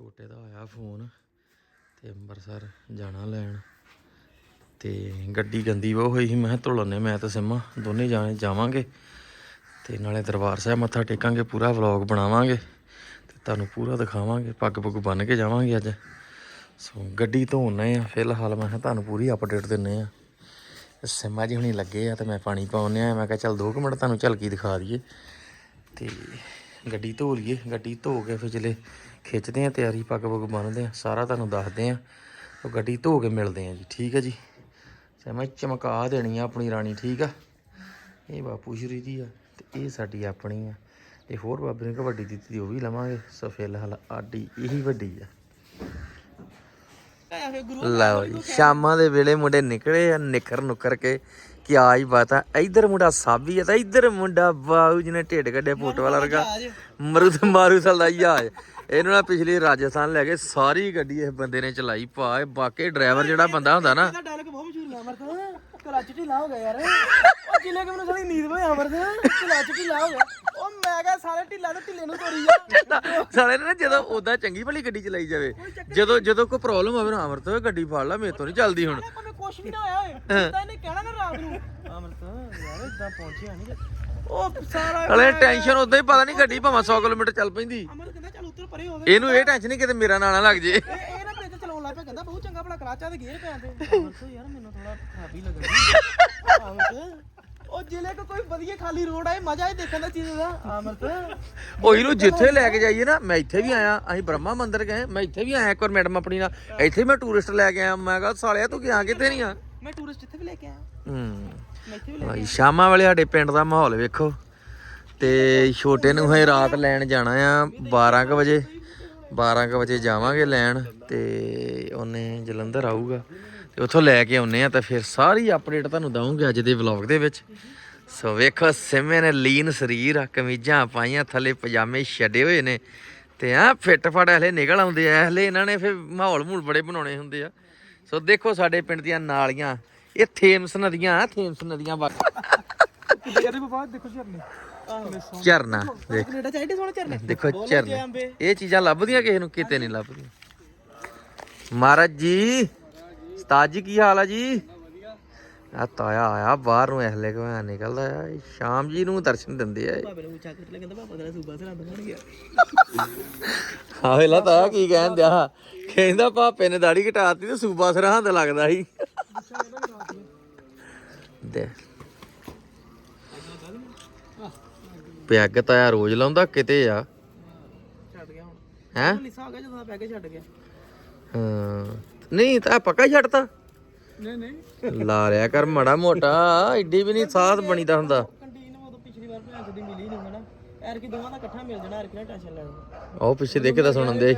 ਛੋਟੇ ਦਾ ਆਇਆ ਫੋਨ ਤੇ ਅੰਮ੍ਰਿਤਸਰ ਜਾਣਾ ਲੈਣ। ਤੇ ਗੱਡੀ ਗੰਦੀ ਬਹੁ ਹੋਈ ਸੀ। ਮੈਂ ਕਿਹਾ ਧੁਲਾਉਂਦੇ ਮੈਂ ਤੇ ਸਿੰਮਾ ਦੋਨੇ ਜਾਣੇ ਜਾਵਾਂਗੇ। ਤੇ ਨਾਲੇ ਦਰਬਾਰ ਸਾਹਿਬ ਮੱਥਾ ਟੇਕਾਂਗੇ, ਪੂਰਾ ਵਲੌਗ ਬਣਾਵਾਂਗੇ। ਤੇ ਤੁਹਾਨੂੰ ਪੂਰਾ ਦਿਖਾਵਾਂਗੇ, ਪੱਗ ਪੁੱਗ ਬੰਨ ਕੇ ਜਾਵਾਂਗੇ ਅੱਜ। ਸੋ ਗੱਡੀ ਧੋਣੇ ਆ ਫਿਲਹਾਲ ਮੈਂ ਕਿਹਾ ਤੁਹਾਨੂੰ ਪੂਰੀ ਅਪਡੇਟ ਦਿੰਨੇ ਆ ਸਿੰਮਾ ਜੀ ਹੁਣੀ ਲੱਗੇ ਆ ਤੇ ਮੈਂ ਪਾਣੀ ਪਾਉਣੇ ਆ ਮੈਂ ਕਿਹਾ ਚੱਲ 2 ਮਿੰਟ ਤੁਹਾਨੂੰ ਝਲਕੀ ਦਿਖਾ ਦਈਏ। ਤੇ ਗੱਡੀ ਧੋ ਲਈਏ। ਗੱਡੀ ਧੋ ਕੇ ਫਿਰ ਜਿਹੜੇ ਖਿੱਚਦੇ ਆ ਤਿਆਰੀ ਪੱਗ ਪੁੱਗ ਬੰਨਦੇ ਆ ਸਾਰਾ ਤੁਹਾਨੂੰ ਦੱਸਦੇ ਆ ਉਹ ਗੱਡੀ ਧੋ ਕੇ ਮਿਲਦੇ ਆ ਜੀ, ਠੀਕ ਆ ਜੀ? ਸਮਾਂ ਚਮਕਾ ਦੇਣੀ ਆ ਆਪਣੀ ਰਾਣੀ, ਠੀਕ ਆ? ਇਹ ਬਾਪੂ ਸ਼੍ਰੀ ਦੀ ਆ ਤੇ ਇਹ ਸਾਡੀ ਆਪਣੀ ਆ। ਤੇ ਹੋਰ ਬਾਬੇ ਨੇ ਕਬੱਡੀ ਦਿੱਤੀ, ਉਹ ਵੀ ਲਵਾਂਗੇ। ਸੋ ਫਿਲਹਾਲ ਆਡੀ ਇਹੀ ਵੱਡੀ ਆ। ਲਓ ਜੀ, ਸ਼ਾਮਾਂ ਦੇ ਵੇਲੇ ਮੁੰਡੇ ਨਿਕਲੇ ਆ ਨਿਖਰ ਨੁਕਰ ਕੇ ਆ ਆਈ ਬਾਤ ਆ। ਇਧਰ ਮੁੰਡਾ ਸਾਬੀ ਆ ਤਾਂ ਇਧਰ ਮੁੰਡਾ ਬਾਊ ਜਿਹਨੇ ਢਿੱਡ ਕੱਢਿਆ ਫੋਟੋ ਵਾਲਾ ਵਰਗਾ। ਮਰੂਦ ਮਾਰੂ ਸਲਦਾਈਆ ਇਹਨੂੰ ਨਾ ਪਿਛਲੀ ਰਾਜਸਥਾਨ ਲੈ ਕੇ ਸਾਰੀ ਗੱਡੀ ਇਸ ਬੰਦੇ ਨੇ ਚਲਾਈ ਪਾ ਇਹ ਬਾਕੀ ਡਰਾਈਵਰ ਜਿਹੜਾ ਬੰਦਾ ਹੁੰਦਾ ਨਾ। ਇਹਦਾ ਡਾਇਲੌਗ ਬਹੁਤ ਮਸ਼ਹੂਰ ਹੈ ਅਮਰਤ। ਕਲੱਚ ਢਿੱਲਾ ਹੋ ਗਿਆ ਯਾਰ। ਉਹ ਜਿਲੇ ਕਿ ਮੈਨੂੰ ਸਾਲੀ ਨੀਂਦ ਹੋਈ ਅਮਰਤ। ਕਲੱਚ ਢਿੱਲਾ ਹੋ ਗਿਆ। ਉਹ ਮੈਂ ਕਿਹਾ ਸਾਰੇ ਢਿੱਲਾ ਤੇ ਢਿੱਲੇ ਨੂੰ ਤੋਰੀ ਜਾ ਸਾਲੇ ਨੇ ਨਾ ਜਦੋਂ ਉਦਾਂ ਚੰਗੀ ਭਲੀ ਗੱਡੀ ਚਲਾਈ ਜਾਵੇ ਜਦੋਂ ਜਦੋਂ ਕੋਈ ਪ੍ਰੋਬਲਮ ਹੋਵੇ ਨਾ ਅਮਰਤ ਗੱਡੀ ਫੜ ਲੈ ਮੇਰੇ ਤੋਂ ਨਹੀਂ ਚੱਲਦੀ ਹੁਣ। ਕੁਛ ਵੀ ਨਾ ਹੋਇਆ ਹੋਏ ਤਾਂ ਇਹਨੇ ਕਹਿਣਾ ਨਾ ਰਾਤ ਨੂੰ। ਅਮਰਤ ਯਾਰ ਇਦਾਂ ਪਹੁੰਚਿਆ ਨਹੀਂ ਉਹ ਸਾਰਾ ਹਲੇ ਟੈਨਸ਼ਨ ਉਦਾਂ ਹੀ ਪਤਾ ਨਹੀਂ ਗੱਡੀ ਭਾਵੇਂ 100 ਕਿਲੋਮੀਟਰ ਚੱਲ ਪੈਂਦੀ। ਅਮਰਤ ਕਹਿੰਦਾ ਚੱਲ ਉੱਤਰ ਪਰੇ ਹੋਵੇ ਇਹਨੂੰ ਇਹ ਟੈਨਸ਼ਨ ਨਹੀਂ ਕਿਤੇ ਮੇਰਾ ਨਾਂ ਨਾ ਲੱਗ ਜੇ। ਇਹ ਇਹ ਨਾ ਬ੍ਰਿਜ ਚਲਾਉਣ ਲੱਗ ਪਿਆ ਕਹਿੰਦਾ ਬਹੁਤ ਚੰਗਾ ਭਲਾ ਕਲਾਚਾ ਦੇ ਗੇਅਰ ਪੈਂਦੇ ਅਮਰਤ ਯਾਰ ਮੈਨੂੰ ਥੋੜਾ ਖਰਾਬੀ ਲੱਗ ਅਮਰਤ ਉਹ ਜ਼ਿਲ੍ਹੇ ਕੋ ਕੋਈ ਵਧੀਆ ਖਾਲੀ ਰੋਡ ਆਏ ਮਜ਼ਾ ਹੀ ਦੇਖਣ ਦਾ ਚੀਜ਼ ਦਾ ਅਮਰਤ ਉਹੀ ਨੂੰ ਜਿੱਥੇ ਲੈ ਕੇ ਜਾਈਏ ਨਾ ਮੈਂ ਇੱਥੇ ਵੀ ਆਇਆ ਅਸੀਂ ਬ੍ਰਹਮਾ ਮੰਦਿਰ ਗਏ ਮੈਂ ਇੱਥੇ ਵੀ ਆਇਆ ਇੱਕ ਵਾਰ ਮੈਡਮ ਆਪਣੀ ਨਾਲ। ਇੱਥੇ ਮੈਂ ਟੂਰਿਸਟ ਲੈ ਕੇ ਆਇਆ ਮੈਂ ਕਿਹਾ ਸਾਲਿਆ ਤੂੰ ਗਿਆ ਕਿਤੇ ਨਹੀਂ ਆ? ਮੈਂ ਟੂਰਿਸਟ ਇੱਥੇ ਵੀ ਲੈ ਕੇ ਆਇਆ। ਹੂੰ। ਮੈਂ ਇੱਥੇ ਵੀ ਲੈ ਭਾਈ ਸ਼ਾਮਾਂ ਵੇਲੇ ਸਾਡੇ ਪਿੰਡ ਦਾ ਮਾਹੌਲ ਵੇਖੋ। ਤੇ ਛੋਟੇ ਨੂੰ ਹਜੇ ਰਾਤ ਲੈਣ ਜਾਣਾ ਆ 12 ਕੁ ਵਜੇ। 12 ਕੁ ਵਜੇ ਜਾਵਾਂਗੇ ਲੈਣ ਤੇ ਉਹਨੇ ਜਲੰਧਰ ਆਊਗਾ। ਤੇ ਉੱਥੋਂ ਲੈ ਕੇ ਆਉਨੇ ਆ ਤਾਂ ਫਿਰ ਸਾਰੀ ਅਪਡੇਟ ਤੁਹਾਨੂੰ ਦਵਾਂਗੇ ਅੱਜ ਦੇ ਵਲੌਗ ਦੇ ਵਿੱਚ। ਸੋ ਵੇਖੋ ਸਿਮੇ ਨੇ ਲੀਨ ਸਰੀਰ ਆ ਕਮੀਜ਼ਾਂ ਪਾਈਆਂ ਥੱਲੇ ਪਜਾਮੇ ਛੱਡੇ ਹੋਏ ਨੇ। ਤੇ ਆ ਫਿੱਟ ਫੜ ਹਲੇ ਨਿਕਲ ਆਉਂਦੇ ਆ। ਹਲੇ ਇਹਨਾਂ ਨੇ ਫਿਰ ਮਾਹੌਲ ਮੂਲ ਬੜੇ ਬਣਾਉਣੇ ਹੁੰਦੇ ਆ। ਸੋ ਦੇਖੋ ਸਾਡੇ ਪਿੰਡ ਦੀਆਂ ਨਾਲੀਆਂ ਇਹ ਥੇਮਸ ਨਦੀਆਂ ਥੇਮਸ ਨਦੀਆਂ ਵਾ ਕਿੱਥੇ ਕਰਦੇ ਬਾਬਾ ਦੇਖੋ। ਝਰਨੇ ਝਰਨਾ ਦੇਖ ਕੈਨੇਡਾ ਚਾਹੀਦੇ ਸੋਹਣੇ ਝਰਨੇ। ਦੇਖੋ ਝਰਨੇ। ਇਹ ਚੀਜ਼ਾਂ ਲੱਭਦੀਆਂ ਕਿਸੇ ਨੂੰ ਕਿਤੇ ਨਹੀਂ ਲੱਭਦੀਆਂ। ਮਹਾਰਾਜ ਜੀ ਉਸਤਾਦ ਜੀ ਕੀ ਹਾਲ ਆ ਜੀ? ਆ ਤਾਇਆ ਆਇਆ ਬਾਹਰ ਨੂੰ ਐਹਲੇ ਕੋ ਨਿਕਲਦਾ ਆ? ਇਹ ਸ਼ਾਮ ਜੀ ਨੂੰ ਦਰਸ਼ਨ ਦਿੰਦੇ ਆ। ਬਾਬੇ ਨੂੰ ਉੱਚਾ ਕਰ ਲੈ ਕਹਿੰਦਾ ਤੇਰਾ ਸੂਬਾ ਸਰਾ ਬਣ ਗਿਆ। ਹਾਂ ਵੇਲਾ ਤਾਇਆ ਕੀ ਕਹਿਣ ਦਿਆ? ਕਹਿੰਦਾ ਪਾਪੇ ਨੇ ਦਾੜੀ ਘਟਾਤੀ ਤੇ ਸੂਬਾ ਸਰਹੰਦ ਲੱਗਦਾ ਸੀ। ਦੇ। ਪਿਆਗ ਤਾਇਆ ਰੋਜ਼ ਲਾਉਂਦਾ ਕਿਤੇ ਆ? ਛੱਡ ਗਿਆ ਹੁਣ। ਹੈ? ਲਿਸਾ ਆ ਗਿਆ ਜਦੋਂ ਪੈ ਕੇ ਛੱਡ ਗਿਆ। ਹਾਂ। ਨਹੀਂ ਤਾਂ ਪੱਕਾ ਹੀ ਛੱਡਤਾ। ਨਹੀਂ ਨਹੀਂ। ਲਾ ਰਿਆ ਕਰ ਮੜਾ ਮੋਟਾ ਐਡੀ ਵੀ ਨਹੀਂ ਸਾਥ ਬਣੀਦਾ ਹੁੰਦਾ। ਕੰਟੀਨ ਉਦੋਂ ਪਿਛਲੀ ਵਾਰ ਭੈਣ ਚੋਦ ਦੀ ਮਿਲੀ ਨਹੀਂ ਹਨਾ ਐਰ ਕੀ ਦੋਵਾਂ ਦਾ ਇਕੱਠਾ ਮਿਲ ਜਾਣਾ ਐਰ ਕੀ ਨਾ ਟੈਨਸ਼ਨ ਲੈਣੀ ਉਹ ਪਿੱਛੇ ਦੇਖ ਕੇ ਤਾਂ ਸੁਣਨ ਦੇ।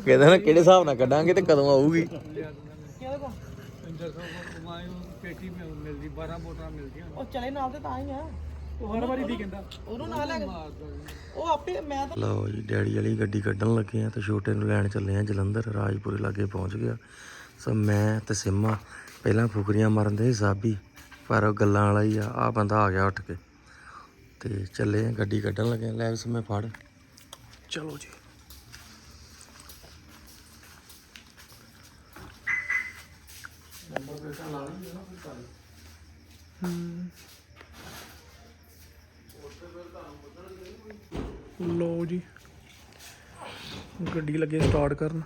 ਕਹਿੰਦਾ ਨਾ ਕਿਹੜੇ ਹਿਸਾਬ ਨਾਲ ਕੱਢਾਂਗੇ ਤੇ ਕਦੋਂ ਆਊਗੀ। ਕਿਹਦੇ ਕੋ ਪੇਟੀ ਮਿਲਦੀ 12 ਮੋਟਰਾਂ ਮਿਲਦੀਆਂ। ਉਹ ਚਲੇ ਨਾਲ ਤੇ ਤਾਂ ਹੀ ਆ। ਉਹ ਹਰ ਵਾਰੀ ਦੀ ਕਹਿੰਦਾ। ਉਹਨੂੰ ਨਾਲ ਲੈ ਕੇ ਉਹ ਆਪੇ ਮੈਂ ਤਾਂ ਲਓ ਜੀ ਡੈਡੀ ਵਾਲੀ ਗੱਡੀ ਕੱਢਣ ਲੱਗੇ ਆ ਤੇ ਛੋਟੇ ਨੂੰ ਲੈਣ ਚੱਲੇ ਆ ਜਲੰਧਰ ਰਾਜਪੁਰੇ ਲਾਗੇ ਪਹੁੰਚ ਗਿਆ। ਸੋ ਮੈਂ ਤੇ ਸਿੰਮਾ ਪਹਿਲਾਂ ਫੁਕਰੀਆਂ ਮਾਰਨ ਦੇ ਸਾਬੀ ਪਰ ਉਹ ਗੱਲਾਂ ਵਾਲਾ ਹੀ ਆ ਆ ਬੰਦਾ ਆ ਗਿਆ ਉੱਠ ਕੇ। ਤੇ ਚੱਲੇ ਗੱਡੀ ਕੱਢਣ ਲੱਗੇ। ਲੈ ਵੀ ਸਿੰਮੇ ਫੜ। ਚਲੋ ਜੀ। ਲੋ ਜੀ। ਗੱਡੀ ਲੱਗੇ ਸਟਾਰਟ ਕਰਨ।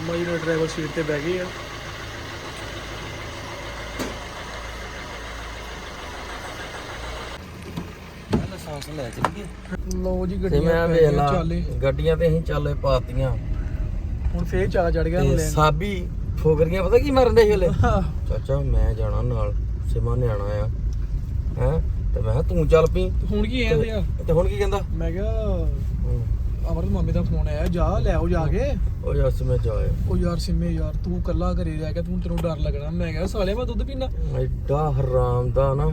ਮਾਮਾ ਜੀ ਨੇ ਡਰਾਈਵਰ ਸੀਟ ਤੇ ਬਹਿ ਗਏ ਆ। ਲਾਇਸੈਂਸ ਲੈ ਚੱਲੀਏ ਲੋ ਜੀ ਤੇ ਗੱਡੀਆਂ ਮੈਂ ਪੈ ਵੇਖ ਗਈਆਂ ਲਾ ਚਾਲੇ। ਗੱਡੀਆਂ ਤੇ ਅਸੀਂ ਚਾਲੇ ਪਾਤੀਆਂ। ਹੁਣ ਫੇਰ ਚਾ ਚੜ ਗਿਆ ਤੇ ਲੈਣ ਸਾਬੀ ਫੋਗਰੀਆਂ ਪਤਾ ਕੀ ਮਾਰਨ ਦੇ ਸੀ ਹਲੇ ਚਾਚਾ ਮੈਂ ਜਾਣਾ ਨਾਲ ਸਿਮਾ ਨੇ ਆਣਾ ਆ। ਹੈ? ਤੇ ਮੈਂ ਕਿਹਾ ਤੂੰ ਚੱਲ ਪਈ। ਹੁਣ ਕੀ ਕਹਿੰਦੇ ਆ? ਤੇ ਹੁਣ ਕੀ ਕਹਿੰਦਾ? ਮੈਂ ਕਿਹਾ ਅਮਰ ਮਾਮੇ ਦਾ ਫੋਨ ਆਇਆ ਜਾ ਲੈ ਆਓ ਜਾ ਕੇ। ਉਹ ਜੱਸ ਮੈਂ ਜਾਏ ਉਹ ਯਾਰ ਸਿੰਮੇ ਯਾਰ ਤੂੰ ਕੱਲਾ ਘਰੇ ਰਹਿ ਕੇ ਤੂੰ ਤੈਨੂੰ ਡਰ ਲੱਗਣਾ। ਮੈਂ ਕਿਹਾ ਸਾਲਿਆ ਮੈਂ ਦੁੱਧ ਪੀਣਾ ਐਡਾ ਹਰਾਮ ਦਾ ਨਾ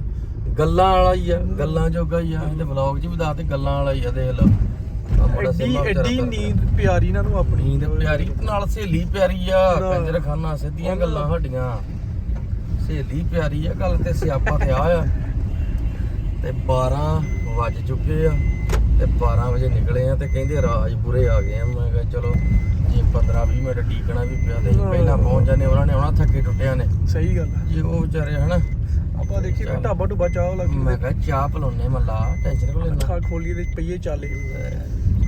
ਗੱਲਾਂ ਵਾਲਾ ਹੀ ਆ ਗੱਲਾਂ ਜੋਗਾ ਹੀ ਆ। ਇਹਦੇ ਵਲੌਗ 'ਚ ਵੀ ਦੱਸ ਤੇ ਗੱਲਾਂ ਵਾਲਾ ਹੀ ਆ ਦੇਖ ਲਓ ਐਡੀ ਸਿੰਮਾ ਐਡੀ। ਨੀਂਦ ਪਿਆਰੀ ਇਹਨਾਂ ਨੂੰ ਆਪਣੀ। ਨੀਂਦ ਪਿਆਰੀ ਨਾਲ ਸਹੇਲੀ ਪਿਆਰੀ ਆ। ਕੰਜਰ ਖਾਨਾ ਸਿੱਧੀਆਂ ਗੱਲਾਂ ਸਾਡੀਆਂ। ਸਹੇਲੀ ਪਿਆਰੀ ਆ ਗੱਲ ਤੇ ਸਿਆਪਾ ਤੇ ਆ ਆ ਤੇ 12 ਵੱਜ ਚੁੱਕੇ ਆ। ਤੇ 12 ਵਜੇ ਨਿਕਲੇ ਆ ਤੇ ਕਹਿੰਦੇ ਰਾਜਪੁਰੇ ਆ ਗਏ ਆ। ਮੈਂ ਕਿਹਾ ਚਲੋ ਜੇ 15 20 ਮਿੰਟ ਡੀਕਣਾ ਵੀ ਪਿਆ ਤੇ। ਪਹਿਲਾਂ ਪਹੁੰਚ ਜਾਂਦੇ ਉਹਨਾਂ ਨੇ ਆਉਣਾ ਥੱਕੇ ਟੁੱਟਿਆਂ ਨੇ। ਸਹੀ ਗੱਲ ਆ। ਜੇ ਉਹ ਵਿਚਾਰੇ ਹਨਾ ਆਪਾਂ ਦੇਖੀ ਚੱਲ। ਢਾਬਾ ਢੁੱਬਾ ਚਾਹ ਲੱਗੀ ਮੈਂ ਕਿਹਾ ਚਾਹ ਪਲਾਉਨੇ ਮੱਲਾ ਟੈਨਸ਼ਨ ਕੋ ਲੈਣਾ ਅੱਖਾਂ ਖੋਲੀ ਤੇ ਪਈਏ ਚੱਲੇ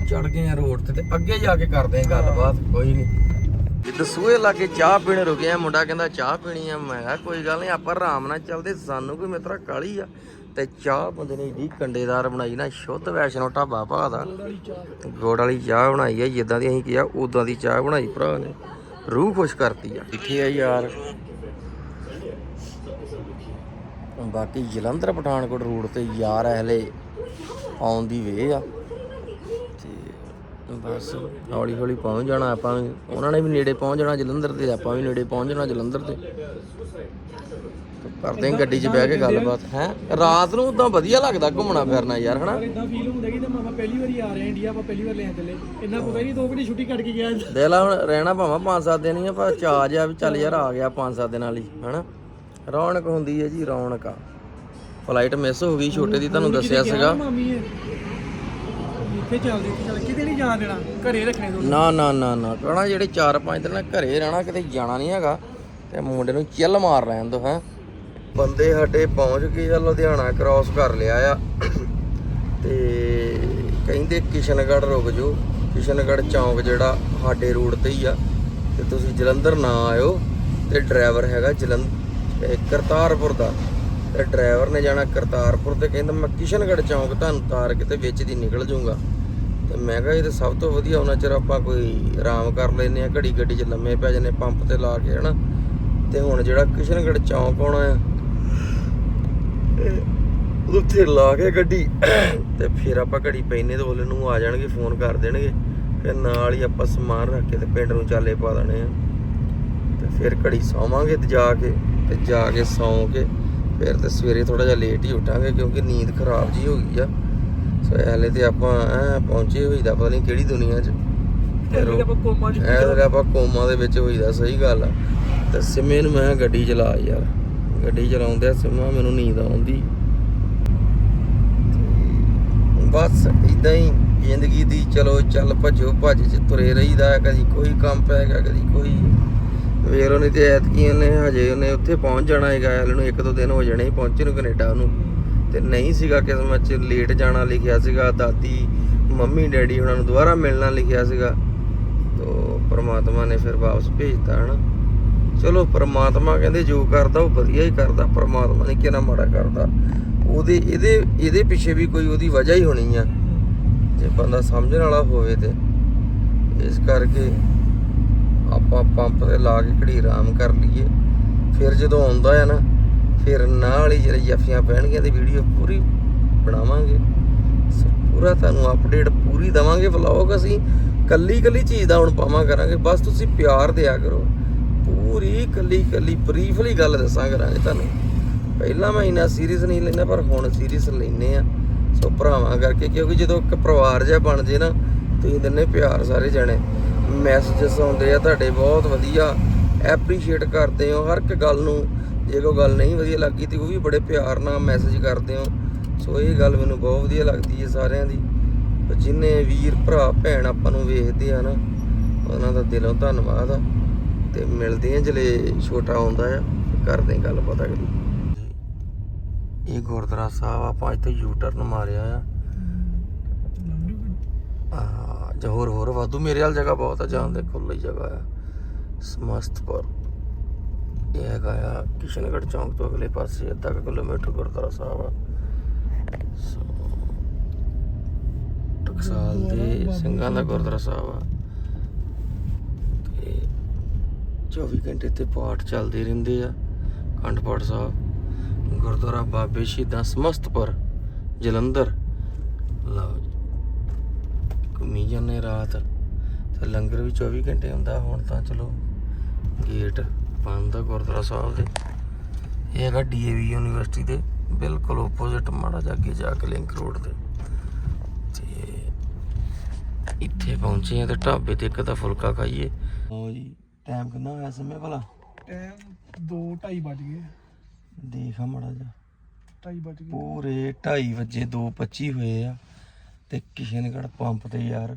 ਚੜ ਗਏ ਆ ਰੋਡ ਤੇ ਤੇ ਅੱਗੇ ਜਾ ਕੇ ਕਰਦੇ ਆ ਗੱਲਬਾਤ ਕੋਈ ਨਹੀਂ ਦਸੂਏ ਲਾਗੇ ਚਾਹ ਪੀਣ ਰੁਕੇ ਆ ਮੁੰਡਾ ਕਹਿੰਦਾ ਚਾਹ ਪੀਣੀ ਆ। ਮੈਂ ਕਿਹਾ ਕੋਈ ਗੱਲ ਨਹੀਂ ਆਪਾਂ ਆਰਾਮ ਨਾਲ ਚੱਲਦੇ ਸਾਨੂੰ ਕੋਈ ਮਿੱਤਰਾ ਕਾਲੀ ਆ। ਤੇ ਚਾਹ ਬੰਦੇ ਨੇ ਏਡੀ ਕੰਡੇਦਾਰ ਬਣਾਈ ਨਾ ਸ਼ੁੱਧ ਵੈਸ਼ਨੋ ਢਾਬਾ ਭਾ ਦਾ ਗੋੜ ਵਾਲੀ ਚਾਹ ਬਣਾਈ ਆ ਜਿੱਦਾਂ ਦੀ ਅਸੀਂ ਕਿਹਾ ਉਦਾਂ ਦੀ ਚਾਹ ਬਣਾਈ ਭਰਾ ਨੇ। ਰੂਹ ਖੁਸ਼ ਕਰਤੀ ਆ। ਇੱਥੇ ਆ ਯਾਰ। ਬਾਕੀ ਜਲੰਧਰ ਪਠਾਨਕੋਟ ਰੂਟ ਤੇ ਯਾਰ ਹਲੇ ਆਉਣ ਦੀ ਵੇ ਆ। ਤੇ ਬਸ ਹੌਲੀ ਹੌਲੀ ਪਹੁੰਚ ਜਾਣਾ ਆਪਾਂ ਉਹਨਾਂ ਨੇ ਵੀ ਨੇੜੇ ਪਹੁੰਚ ਜਾਣਾ ਜਲੰਧਰ ਤੇ ਆਪਾਂ ਵੀ ਨੇੜੇ ਪਹੁੰਚ ਜਾਣਾ ਜਲੰਧਰ ਤੇ। ਕਰਦੇ ਗੱਡੀ 'ਚ ਬਹਿ ਕੇ ਗੱਲਬਾਤ ਹੈ? ਰਾਤ ਨੂੰ ਉਦਾਂ ਵਧੀਆ ਲੱਗਦਾ ਘੁੰਮਣਾ ਫਿਰਨਾ ਯਾਰ ਹਨਾ? ਇਦਾਂ ਫੀਲ ਹੁੰਦਾ ਕਿ ਤੇ ਮਾਮਾ ਪਹਿਲੀ ਵਾਰੀ ਆ ਰਿਹਾ ਇੰਡੀਆ ਆਪਾਂ ਪਹਿਲੀ ਵਾਰ ਲੈਣ ਚੱਲੇ। ਇੰਨਾ ਪਤਾ ਨਹੀਂ ਦੋ ਘੰਟੇ ਛੁੱਟੀ ਕੱਟ ਕੇ ਗਿਆ। ਦੇਖ ਲਾ ਹੁਣ ਰਹਿਣਾ ਭਾਵਾਂ 5-7 ਦਿਨ ਹੀ ਆ ਪਰ ਚਾਹ ਵੀ ਚੱਲ ਯਾਰ ਆ ਗਿਆ 5-7 ਦਿਨਾਂ ਲਈ ਹਨਾ? ਰੌਣਕ ਹੁੰਦੀ ਹੈ ਜੀ ਰੌਣਕ ਆ। ਫਲਾਈਟ ਮਿਸ ਹੋ ਗਈ ਛੋਟੇ ਦੀ ਤੁਹਾਨੂੰ ਦੱਸਿਆ ਸੀਗਾ। ਮਾਮੀ ਇਹ ਇੱਥੇ ਚੱਲਦੇ ਇੱਥੇ ਚੱਲ ਕਿਤੇ ਨਹੀਂ ਜਾਣ ਦੇਣਾ ਘਰੇ ਰੱਖਣੇ ਦੋ ਨਾ ਨਾ ਨਾ ਨਾ ਕਹਣਾ ਜਿਹੜੇ 4-5 ਦਿਨ ਘਰੇ ਰਹਿਣਾ ਕਿਤੇ ਜਾਣਾ ਨਹੀਂ ਹੈਗਾ ਤੇ ਮੁੰਡੇ ਨੂੰ ਚੱਲ ਮਾਰ ਲੈਣ ਦੋ ਹੈ? ਬੰਦੇ ਸਾਡੇ ਪਹੁੰਚ ਗਏ ਆ, ਲੁਧਿਆਣਾ ਕ੍ਰਾਸ ਕਰ ਲਿਆ ਆ। ਤੇ ਕਹਿੰਦੇ ਕਿਸ਼ਨਗੜ੍ਹ ਰੁਕ ਜਾਓ। ਕਿਸ਼ਨਗੜ੍ਹ ਚੌਂਕ ਜਿਹੜਾ ਸਾਡੇ ਰੂਟ ਤੇ ਹੀ ਆ। ਤੇ ਤੁਸੀਂ ਜਲੰਧਰ ਨਾ ਆਇਓ। ਤੇ ਡਰਾਈਵਰ ਹੈਗਾ ਜਲੰਧਰ ਕਰਤਾਰਪੁਰ ਦਾ। ਤੇ ਡਰਾਈਵਰ ਨੇ ਜਾਣਾ ਕਰਤਾਰਪੁਰ ਤੇ ਕਹਿੰਦਾ ਮੈਂ ਕਿਸ਼ਨਗੜ੍ਹ ਚੌਂਕ ਤੁਹਾਨੂੰ ਤਾਰ ਕੇ ਤੇ ਵਿੱਚ ਦੀ ਨਿਕਲ ਜਾਊਂਗਾ। ਤੇ ਮੈਂ ਕਿਹਾ ਇਹ ਤਾਂ ਸਭ ਤੋਂ ਵਧੀਆ, ਉਹਨਾਂ ਚਿਰ ਆਪਾਂ ਕੋਈ ਆਰਾਮ ਕਰ ਲੈਨੇ ਆ ਘੜੀ ਗੱਡੀ 'ਚ ਲੰਮੇ ਪੈ ਜੰਨੇ ਪੰਪ ਤੇ ਲਾ ਕੇ ਹਨਾ। ਤੇ ਹੁਣ ਜਿਹੜਾ ਕਿਸ਼ਨਗੜ੍ਹ ਚੌਂਕ ਆਉਣਾ ਆ ਉੱਥੇ ਲਾ ਕੇ ਗੱਡੀ ਤੇ ਫਿਰ ਆਪਾਂ ਘੜੀ ਪੈਨੇ ਤੇ ਉਹਲੇ ਨੂੰ ਆ ਜਾਣਗੇ ਫੋਨ ਕਰ ਦੇਣਗੇ। ਫਿਰ ਨਾਲ ਹੀ ਆਪਾਂ ਸਮਾਨ ਰੱਖ ਕੇ ਤੇ ਪਿੰਡ ਨੂੰ ਚਾਲੇ ਪਾ ਦੇਣੇ ਆ। ਤੇ ਫਿਰ ਘੜੀ ਸੌਵਾਂਗੇ ਤੇ ਜਾ ਕੇ ਤੇ ਜਾ ਕੇ ਸੌਂ ਕੇ ਫਿਰ ਤੇ ਸਵੇਰੇ ਥੋੜਾ ਜਿਹਾ ਲੇਟ ਹੀ ਉੱਠਾਂਗੇ ਕਿਉਂਕਿ ਨੀਂਦ ਖਰਾਬ ਜੀ ਹੋ ਗਈ ਆ। ਸੋ ਹਲੇ ਤੇ ਆਪਾਂ ਐ ਪਹੁੰਚੇ ਹੋਈਦਾ ਪਤਾ ਨਹੀਂ ਕਿਹੜੀ ਦੁਨੀਆ 'ਚ। ਤੇ ਰੋ- ਆਪਾਂ ਕੋਮਾ ਚ ਐ ਆਪਾਂ ਕੋਮਾ ਦੇ ਵਿੱਚ ਹੋਈਦਾ ਸਹੀ ਗੱਲ ਆ। ਤੇ ਸਿਮੇ ਨੂੰ ਮੈਂ ਗੱਡੀ ਚਲਾ ਯਾਰ। ਗੱਡੀ ਚਲਾਉਂਦੇ ਆ, ਸਿਮਾ ਮੈਨੂੰ ਨੀਂਦ ਆਉਂਦੀ। ਬਸ ਇਦਾਂ ਹੀ ਜ਼ਿੰਦਗੀ ਦੀ, ਚਲੋ ਚੱਲ ਭੱਜੋ, ਭੱਜ ਚ ਤੁਰੇ ਰਹੀਦਾ ਕਦੀ ਕੋਈ ਕੰਮ ਪੈ ਗਿਆ, ਕਦੀ ਕੋਈ। ਵੇਖ ਲਓ ਤੇ ਐਤਕੀ ਉਹਨੇ ਹਜੇ ਉਹਨੇ ਉੱਥੇ ਪਹੁੰਚ ਜਾਣਾ ਹੈਗਾ ਹਲੇ ਨੂੰ ਇੱਕ ਦੋ ਦਿਨ ਹੋ ਜਾਣੇ ਹੀ ਪਹੁੰਚੇ ਨੂੰ ਕੈਨੇਡਾ ਉਹਨੂੰ ਤੇ ਨਹੀਂ ਸੀਗਾ ਕਿਸਮਤ ਚ ਲੇਟ ਜਾਣਾ ਲਿਖਿਆ ਸੀਗਾ, ਦਾਦੀ, ਮੰਮੀ, ਡੈਡੀ ਉਹਨਾਂ ਨੂੰ ਦੁਬਾਰਾ ਮਿਲਣਾ ਲਿਖਿਆ ਸੀਗਾ। ਤੋ ਪਰਮਾਤਮਾ ਨੇ ਫਿਰ ਵਾਪਸ ਭੇਜਤਾ, ਹਨਾ। ਚਲੋ ਪਰਮਾਤਮਾ ਕਹਿੰਦੇ ਜੋ ਕਰਦਾ ਉਹ ਵਧੀਆ ਹੀ ਕਰਦਾ, ਪਰਮਾਤਮਾ ਨੇ ਕਿਹਨਾ ਮਾੜਾ ਕਰਦਾ ਉਹਦੇ, ਇਹਦੇ ਇਹਦੇ ਪਿੱਛੇ ਵੀ ਕੋਈ ਉਹਦੀ ਵਜ੍ਹਾ ਹੀ ਹੋਣੀ ਆ। ਜੇ ਬੰਦਾ ਸਮਝਣ ਵਾਲਾ ਹੋਵੇ ਤੇ। ਇਸ ਕਰਕੇ ਆਪਾਂ ਪੰਪ ਤੇ ਲਾ ਕੇ ਘੜੀ ਆਰਾਮ ਕਰ ਲਈਏ। ਫਿਰ ਜਦੋਂ ਆਉਂਦਾ ਆ ਨਾ, ਫਿਰ ਨਾਲ ਹੀ ਜਿਹੜੇ ਜੱਫੀਆਂ ਪੈਣਗੀਆਂ ਤੇ ਵੀਡੀਓ ਪੂਰੀ ਬਣਾਵਾਂਗੇ। ਪੂਰਾ ਤੁਹਾਨੂੰ ਅਪਡੇਟ ਪੂਰੀ ਦਵਾਂਗੇ ਵਲੌਗ ਅਸੀਂ। ਕੱਲੀ ਕੱਲੀ ਚੀਜ਼ ਦਾ ਹੁਣ ਪਾਵਾਂ ਕਰਾਂਗੇ। ਬਸ ਤੁਸੀਂ ਪਿਆਰ ਦਿਆ ਕਰੋ। ਪੂਰੀ ਕੱਲੀ ਕੱਲੀ ਬਰੀਫਲੀ ਗੱਲ ਦੱਸਾਂ ਕਰਾਂਗੇ ਤੁਹਾਨੂੰ। ਪਹਿਲਾਂ ਮੈਂ ਇੰਨਾ ਸੀਰੀਅਸ ਨਹੀਂ ਲੈਂਦਾ, ਪਰ ਹੁਣ ਸੀਰੀਅਸ ਲੈਨੇ ਆ ਸੋ ਭਰਾਵਾਂ ਕਰਕੇ, ਕਿਉਂਕਿ ਜਦੋਂ ਇੱਕ ਪਰਿਵਾਰ ਜਿਹਾ ਬਣ ਜੇ ਨਾ, ਤੁਸੀਂ ਦਿੰਨੇ ਪਿਆਰ ਸਾਰੇ ਜਾਣੇ। ਮੈਸੇजेस ਆਉਂਦੇ ਆ ਤੁਹਾਡੇ, ਬਹੁਤ ਵਧੀਆ। ਐਪਰੀਸ਼ੀਏਟ ਕਰਦੇ ਹੋ, ਹਰ ਇੱਕ ਗੱਲ ਨੂੰ, ਜੇ ਕੋਈ ਗੱਲ ਨਹੀਂ ਵਧੀਆ ਲੱਗੀ ਤੇ ਉਹ ਵੀ ਬੜੇ ਪਿਆਰ ਨਾਲ ਮੈਸੇਜ ਕਰਦੇ ਹੋ। ਸੋ ਇਹ ਗੱਲ ਮੈਨੂੰ ਬਹੁਤ ਵਧੀਆ ਲੱਗਦੀ ਹੈ ਸਾਰਿਆਂ ਦੀ। ਜਿੰਨੇ ਵੀਰ ਭਰਾ, ਭੈਣ ਆਪਾਂ ਨੂੰ ਵੇਖਦੇ ਆ ਨਾ, ਉਹਨਾਂ ਦਾ ਦਿਲੋਂ ਧੰਨਵਾਦ ਆ। ਤੇ ਮਿਲਦੇ ਆ ਜਲੇ ਛੋਟਾ ਆਉਂਦਾ ਆ ਕਰਦੇ ਆ ਗੱਲ ਪਤਾ ਕਰੀ ਇਹ ਗੁਰਦੁਆਰਾ ਸਾਹਿਬ ਆਪਾਂ ਇੱਥੇ ਯੂ ਟਰਨ ਮਾਰਿਆ ਆ। ਆ ਜਾਂ ਹੋਰ ਹੋਰ ਵਾਧੂ ਮੇਰੇ ਵਾਲ ਜਗ੍ਹਾ ਬਹੁਤ ਆ ਜਾਣ ਦੇ ਖੁੱਲੀ ਜਗ੍ਹਾ ਆ। ਸਮਸਤਪੁਰ। ਇਹ ਹੈਗਾ ਆ ਕਿਸ਼ਨਗੜ੍ਹ ਚੌਂਕ ਤੋਂ ਅਗਲੇ ਪਾਸੇ ਅੱਧਾ ਕੁ ਕਿਲੋਮੀਟਰ ਗੁਰਦੁਆਰਾ ਸਾਹਿਬ ਆ। ਸੋ, ਟਕਸਾਲ ਦੇ ਸਿੰਘਾਂ ਦਾ ਗੁਰਦੁਆਰਾ ਸਾਹਿਬ ਆ ਤੇ 24 ਘੰਟੇ ਤੇ ਪਾਠ ਚੱਲਦੇ ਰਹਿੰਦੇ ਆ, ਅਖੰਡ ਪਾਠ ਸਾਹਿਬ, ਗੁਰਦੁਆਰਾ ਬਾਬੇ ਸ਼ਹੀਦਾਂ ਸਮਸਤਪੁਰ, ਜਲੰਧਰ। ਲਓ ਘੁੰਮੀ ਜਾਂਦੇ ਰਾਤ, ਤੇ ਲੰਗਰ ਵੀ 24 ਘੰਟੇ ਹੁੰਦਾ, ਹੁਣ ਤਾਂ ਚਲੋ ਗੇਟ ਬੰਦ ਆ ਗੁਰਦੁਆਰਾ ਸਾਹਿਬ ਦੇ। ਇਹ ਹੈਗਾ ਡੀਏਵੀ ਯੂਨੀਵਰਸਿਟੀ ਦੇ, ਬਿਲਕੁਲ ਆਪੋਜ਼ਿਟ ਮਾੜਾ ਜਾ ਅੱਗੇ ਜਾ ਕੇ ਲਿੰਕ ਰੋਡ ਤੇ। ਤੇ ਇੱਥੇ ਪਹੁੰਚੇ ਆ ਤੇ ਢਾਬੇ ਤੇ ਇੱਕ ਤਾਂ ਫੁਲਕਾ ਖਾਈਏ। ਲਓ ਜੀ ਟਾਈਮ ਕਿੰਨਾ ਹੋਇਆ ਸਮੇਂ ਭਲਾ? ਟਾਈਮ 2:30 ਵੱਜ ਗਏ। ਦੇਖ ਆ ਮਾੜਾ ਜਾ 2:30 ਵੱਜ ਗਏ। ਪੂਰੇ 2:30 ਵਜੇ 2:25 ਹੋਏ ਆ ਤੇ ਕਿਸ਼ਨਗੜ੍ਹ ਪੰਪ ਤੇ ਯਾਰ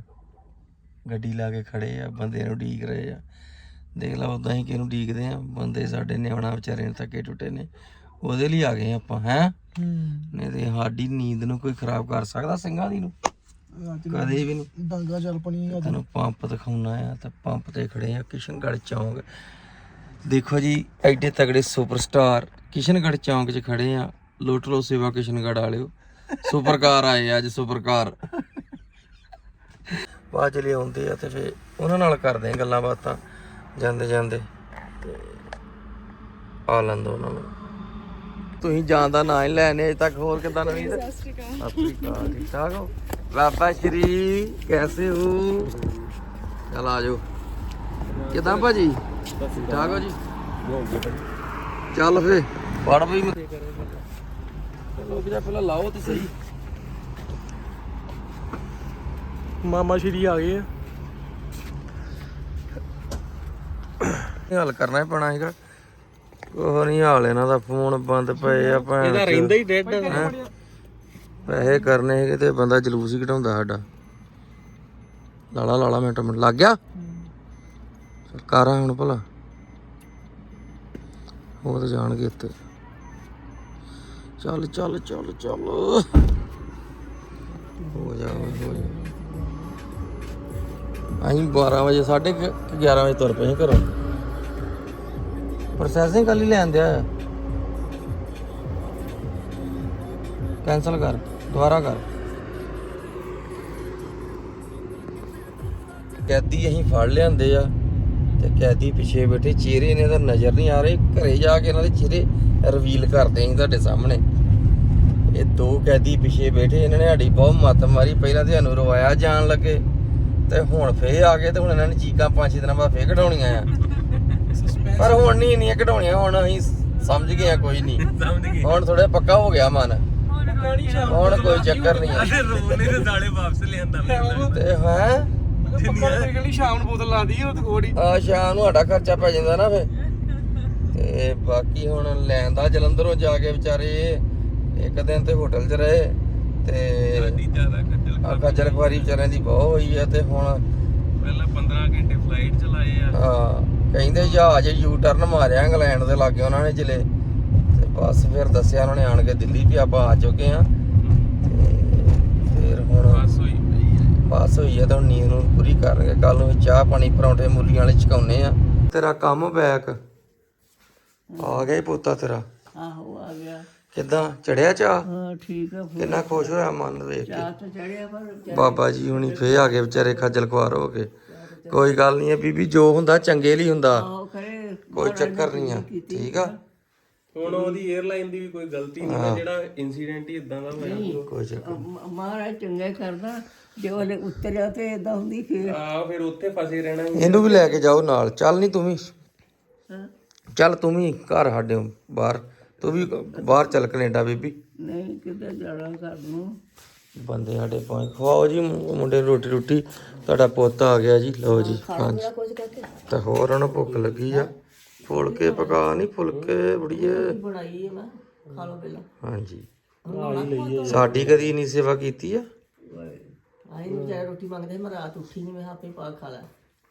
ਗੱਡੀ ਲਾ ਕੇ ਖੜੇ ਆ ਬੰਦੇ ਨੂੰ ਢੀਕ ਰਹੇ ਆ। ਦੇਖ ਲਾ ਉਦਾਂ ਹੀ ਕਿਹਨੂੰ ਢੀਕਦੇ ਆ ਬੰਦੇ ਸਾਡੇ ਨਿਆਣਾ ਵਿਚਾਰੇ ਨੇ ਥੱਕੇ ਟੁੱਟੇ ਨੇ ਉਹਦੇ ਲਈ ਆ ਗਏ ਆਪਾਂ ਹੈ? ਨਹੀਂ ਤੇ ਸਾਡੀ ਨੀਂਦ ਨੂੰ ਕੋਈ ਖਰਾਬ ਕਰ ਸਕਦਾ ਸਿੰਘਾਂ ਦੀ ਨੂੰ? ਕਦੇ ਵੀ ਨਹੀਂ। ਡਾਂਗਾ ਚੱਲ ਪਣੀ ਅੱਜ ਤੈਨੂੰ ਪੰਪ ਦਿਖਾਉਣਾ ਆ ਤੇ ਪੰਪ ਤੇ ਖੜੇ ਆ ਕਿਸ਼ਨਗੜ੍ਹ ਚੌਂਕ। ਦੇਖੋ ਜੀ ਐਡੇ ਤਗੜੇ ਸੁਪਰਸਟਾਰ ਕਿਸ਼ਨਗੜ੍ਹ ਚੌਂਕ 'ਚ ਖੜੇ ਆ। ਲੁੱਟ ਲੋ ਸੇਵਾ ਕਿਸ਼ਨਗੜ੍ਹ ਵਾਲਿਓ। ਸੁਪਰਕਾਰ ਆਏ ਅੱਜ ਸੁਪਰਕਾਰ। ਬਾਅਦ ਚ ਲਿਆਉਂਦੇ ਆ ਤੇ ਫੇ ਉਹਨਾਂ ਨਾਲ ਕਰਦੇ ਆ ਗੱਲਾਂ ਬਾਤਾਂ ਜਾਂਦੇ ਜਾਂਦੇ। ਤੇ ਆ ਲੰਦੋ ਉਹਨਾਂ ਨੂੰ। ਤੁਸੀਂ ਜਾਣ ਦਾ ਨਾਂ ਹੀ ਲੈਣੇ ਅਜੇ ਤੱਕ ਹੋਰ ਕਿਦਾਂ ਨਵੀਂ? ਸਤਿ ਸ਼੍ਰੀ ਅਕਾਲ। ਸਤਿ ਸ਼੍ਰੀ ਅਕਾਲ ਠੀਕ ਠਾਕ ਹੋ? ਬਾਬਾ ਸ਼੍ਰੀ ਕੈਸੇ ਹੋ? ਚਲ ਆ ਜਾਓ। ਕਿਦਾਂ ਭਾਜੀ? ਠੀਕ ਹੋ ਜੀ? ਚੱਲ ਫੇ ਪੜ ਵੀ ਮੈਂ। ਚਲੋ ਕਿਜਾ ਪਹਿਲਾਂ ਲਾਓ ਤੇ ਸਹੀ। ਮਾਮਾ ਸ਼੍ਰੀ ਆ ਗਏ ਆ। ਹੱਲ ਕਰਨਾ ਹੀ ਪੈਣਾ ਹੈਗਾ ਉਹ ਨਹੀਂ ਹਾਲ ਇਹਨਾਂ ਦਾ ਫੋਨ ਬੰਦ ਪਏ ਆ ਭੈਣ ਇਹਦਾ ਰਹਿੰਦਾ ਹੀ ਡੈਡ ਪੈਸੇ ਕਰਨੇ ਹੈਗੇ ਤੇ ਬੰਦਾ ਜਲੂਸ ਹੀ ਘਟਾਉਂਦਾ ਸਾਡਾ। ਲਾਲਾ ਲਾਲਾ ਮਿੰਟ ਮਿੰਟ, ਲੱਗ ਗਿਆ? ਸਰਕਾਰਾਂ ਹੁਣ ਭਲਾ। ਉਹ ਤਾਂ ਜਾਣਗੇ ਇੱਥੇ। ਚੱਲ ਚੱਲ ਚੱਲ ਚੱਲ। ਹੋ ਜਾ ਹੋ ਜਾ। ਅਸੀਂ 12 ਵਜੇ, ਸਾਢੇ ਕੁ 11 ਵਜੇ ਤੁਰ ਪਏ ਸੀ ਘਰੋਂ। ਪ੍ਰੋਸੈਸਿੰਗ ਕੱਲ ਹੀ ਲੈਣ ਦਿਆ। ਕੈਨਸਲ ਕਰ। ਦੁਬਾਰਾ ਕਰ। ਕੈਦੀ ਅਸੀਂ ਫੜ ਲਿਆਂਦੇ ਆ ਤੇ ਕੈਦੀ ਪਿੱਛੇ ਬੈਠੇ ਚਿਹਰੇ ਨੇ ਤਾਂ ਨਜ਼ਰ ਨਹੀਂ ਆ ਰਹੇ। ਘਰੇ ਜਾ ਕੇ ਇਹਨਾਂ ਦੇ ਚਿਹਰੇ ਰਿਵੀਲ ਕਰਦੇ ਆਂ ਤੁਹਾਡੇ ਸਾਹਮਣੇ। ਇਹ ਦੋ ਕੈਦੀ ਪਿੱਛੇ ਬੈਠੇ ਇਹਨਾਂ ਨੇ ਸਾਡੀ ਬਹੁਤ ਮੱਤ ਮਾਰੀ। ਪਹਿਲਾਂ ਤੇ ਸਾਨੂੰ ਰਵਾਇਆ ਜਾਣ ਲੱਗੇ ਤੇ ਹੁਣ ਫੇਰ ਆ ਗਏ ਤੇ ਹੁਣ ਇਹਨਾਂ ਨੇ ਚੀਕਾਂ ਪੰਜ ਛੇ ਦਿਨਾਂ ਬਾਅਦ ਫੇਰ ਕਢਾਉਣੀਆਂ ਆ। ਪਰ ਹੁਣ ਨਹੀਂ ਇੰਨੀਆਂ ਕਢਾਉਣੀਆਂ ਹੁਣ ਅਸੀਂ ਸਮਝ ਗਏ ਆ ਕੋਈ ਨਹੀਂ। ਸਮਝ ਗਏ। ਹੁਣ ਥੋੜਾ ਪੱਕਾ ਹੋ ਗਿਆ ਮਨ। ਹੁਣ ਕੋਈ ਚੱਕਰ ਨਹੀਂ ਦਾਲੇ ਵਾਪਸ ਲਿਆਂਦਾ ਤੇ ਹੈ? ਪੱਕਾ ਤੇਰੇ ਲਈ ਸ਼ਾਮ ਨੂੰ ਬੋਤਲ ਲਾਦੀ ਉਹ ਤੇ ਕੋੜੀ ਆ ਸ਼ਾਮ ਨੂੰ ਸਾਡਾ ਖਰਚਾ ਪੈ ਜਾਂਦਾ ਨਾ ਫੇ ਤੇ ਬਾਕੀ ਹੁਣ ਲੈਣ ਦਾ ਜਲੰਧਰੋਂ ਜਾ ਕੇ ਵਿਚਾਰੇ ਇੱਕ ਦਿਨ ਤੇ ਹੋਟਲ 'ਚ ਰਹੇ ਤੇ ਜ਼ਿਆਦਾ ਖੱਜਲ ਆ ਖੱਜਲ ਖਵਾਰੀ ਵਿਚਾਰਿਆਂ ਦੀ ਬਹੁਤ ਹੋਈ ਆ ਤੇ ਹੁਣ ਪਹਿਲਾਂ 15 ਘੰਟੇ ਫਲਾਈਟ ਚਲਾਏ ਆ। ਆ ਕਹਿੰਦੇ ਜਹਾਜ਼ ਯੂ ਟਰਨ ਮਾਰਿਆ ਇੰਗਲੈਂਡ ਦੇ ਲਾਗੇ ਉਹਨਾਂ ਨੇ ਜਿਲੇ ਬਸ ਫਿਰ ਦੱਸਿਆ ਉਹਨਾਂ ਨੇ ਆਣ ਕੇ ਦਿੱਲੀ ਵੀ ਆਪਾਂ ਆ ਚੁੱਕੇ ਆ ਤੇ ਫਿਰ ਹੁਣ ਬਸ ਹੋਈ। ਪਈ ਹੈ ਬਸ ਹੋਈ ਹੈ ਤਾਂ ਨੀਂਦ ਨੂੰ ਪੂਰੀ ਕਰਨਗੇ। ਕੱਲ ਨੂੰ ਚਾਹ ਪਾਣੀ ਪਰੌਂਠੇ ਮੂਲੀਆਂ ਵਾਲੇ ਚਕਾਉਨੇ ਆ। ਤੇਰਾ ਕੰਮ ਬੈਕ। ਆ ਗਿਆ ਪੋਤਾ ਤੇਰਾ। ਆਹੋ ਆ ਗਿਆ। ਕਿੱਦਾਂ? ਚੜਿਆ ਚਾਹ? ਹਾਂ ਠੀਕ ਆ ਕਿੰਨਾ ਖੁਸ਼ ਹੋਇਆ ਮਨ ਵੇਖ ਕੇ? ਚਾਹ ਤਾਂ ਚੜਿਆ ਪਰ ਬਾਬਾ ਜੀ ਹੁਣੀ ਫੇਰ ਆ ਗਏ ਵਿਚਾਰੇ ਖੱਜਲ ਖੁਆਰ ਹੋ ਕੇ। ਕੋਈ ਗੱਲ ਨਹੀਂ ਹੈ ਬੀਬੀ ਜੋ ਹੁੰਦਾ ਚੰਗੇ ਲਈ ਹੁੰਦਾ। ਕੋਈ ਚੱਕਰ ਨਹੀਂ ਆ। ਠੀਕ ਆ। ਹੁਣ ਉਹਦੀ 에ਅਰਲਾਈਨ ਦੀ ਵੀ ਕੋਈ ਗਲਤੀ ਨਹੀਂ ਹੈ। ਜਿਹੜਾ ਇਨਸੀਡੈਂਟ ਹੀ ਇਦਾਂ ਦਾ ਹੋਇਆ ਕੋਈ ਚੱਕਰ ਮਹਾਰਾਜ ਚੰਗਾ ਕਰਦਾ ਜੇ ਉਹਨੇ ਉਤਰਿਆ ਤੇ ਇਦਾਂ ਹੁੰਦੀ ਫੇਰ। ਆ ਫਿਰ ਉੱਥੇ ਫਸੇ ਰਹਿਣਾ ਹੀ। ਇਹਨੂੰ ਵੀ ਲੈ ਕੇ ਜਾਓ ਨਾਲ। ਚੱਲ ਨਹੀਂ ਤੂੰ ਵੀ। ਹਾਂ। ਚੱਲ ਤੂੰ ਵੀ ਘਰ ਸਾਡੇ ਬਾਹਰ। ਤੂੰ ਵੀ ਬਾਹਰ ਚੱਲ ਕੈਨੇਡਾ ਬੀਬੀ। ਨਹੀਂ ਕਿਤੇ ਜਾਣਾ ਘਰ ਨੂੰ। ਬੰਦੇ ਸਾਡੇ ਪਹੁੰਚ। ਖਵਾਓ ਜੀ ਮੁੰਡੇ ਨੂੰ ਰੋਟੀ ਰੋਟੀ ਤੁਹਾਡਾ ਪੁੱਤ ਆ ਗਿਆ ਜੀ। ਲਓ ਜੀ ਹਾਂਜੀ। ਕੁਝ ਕਰਕੇ। ਤੇ ਹੋਰ ਉਹਨੂੰ ਭੁੱਖ ਲੱਗੀ ਆ। ਫੁਲਕੇ ਪਕਾ ਨਹੀਂ ਫੁਲਕੇ ਬੜੀਏ। ਬਣਾਈ ਹੈ ਮੈਂ ਖਾ ਲਓ ਪਹਿਲਾਂ। ਹਾਂਜੀ। ਸਾਡੀ ਕਦੀ ਨਹੀਂ ਸੇਵਾ ਕੀਤੀ ਆ। ਆਈ ਨੂੰ ਵਿਚਾਰਾ ਰੋਟੀ ਮੰਗਦੇ ਮੈਂ ਰਾਤ ਉੱਠੀ ਨਹੀਂ ਮੈਂ ਆਪੇ ਪਾ ਖਾ ਲਿਆ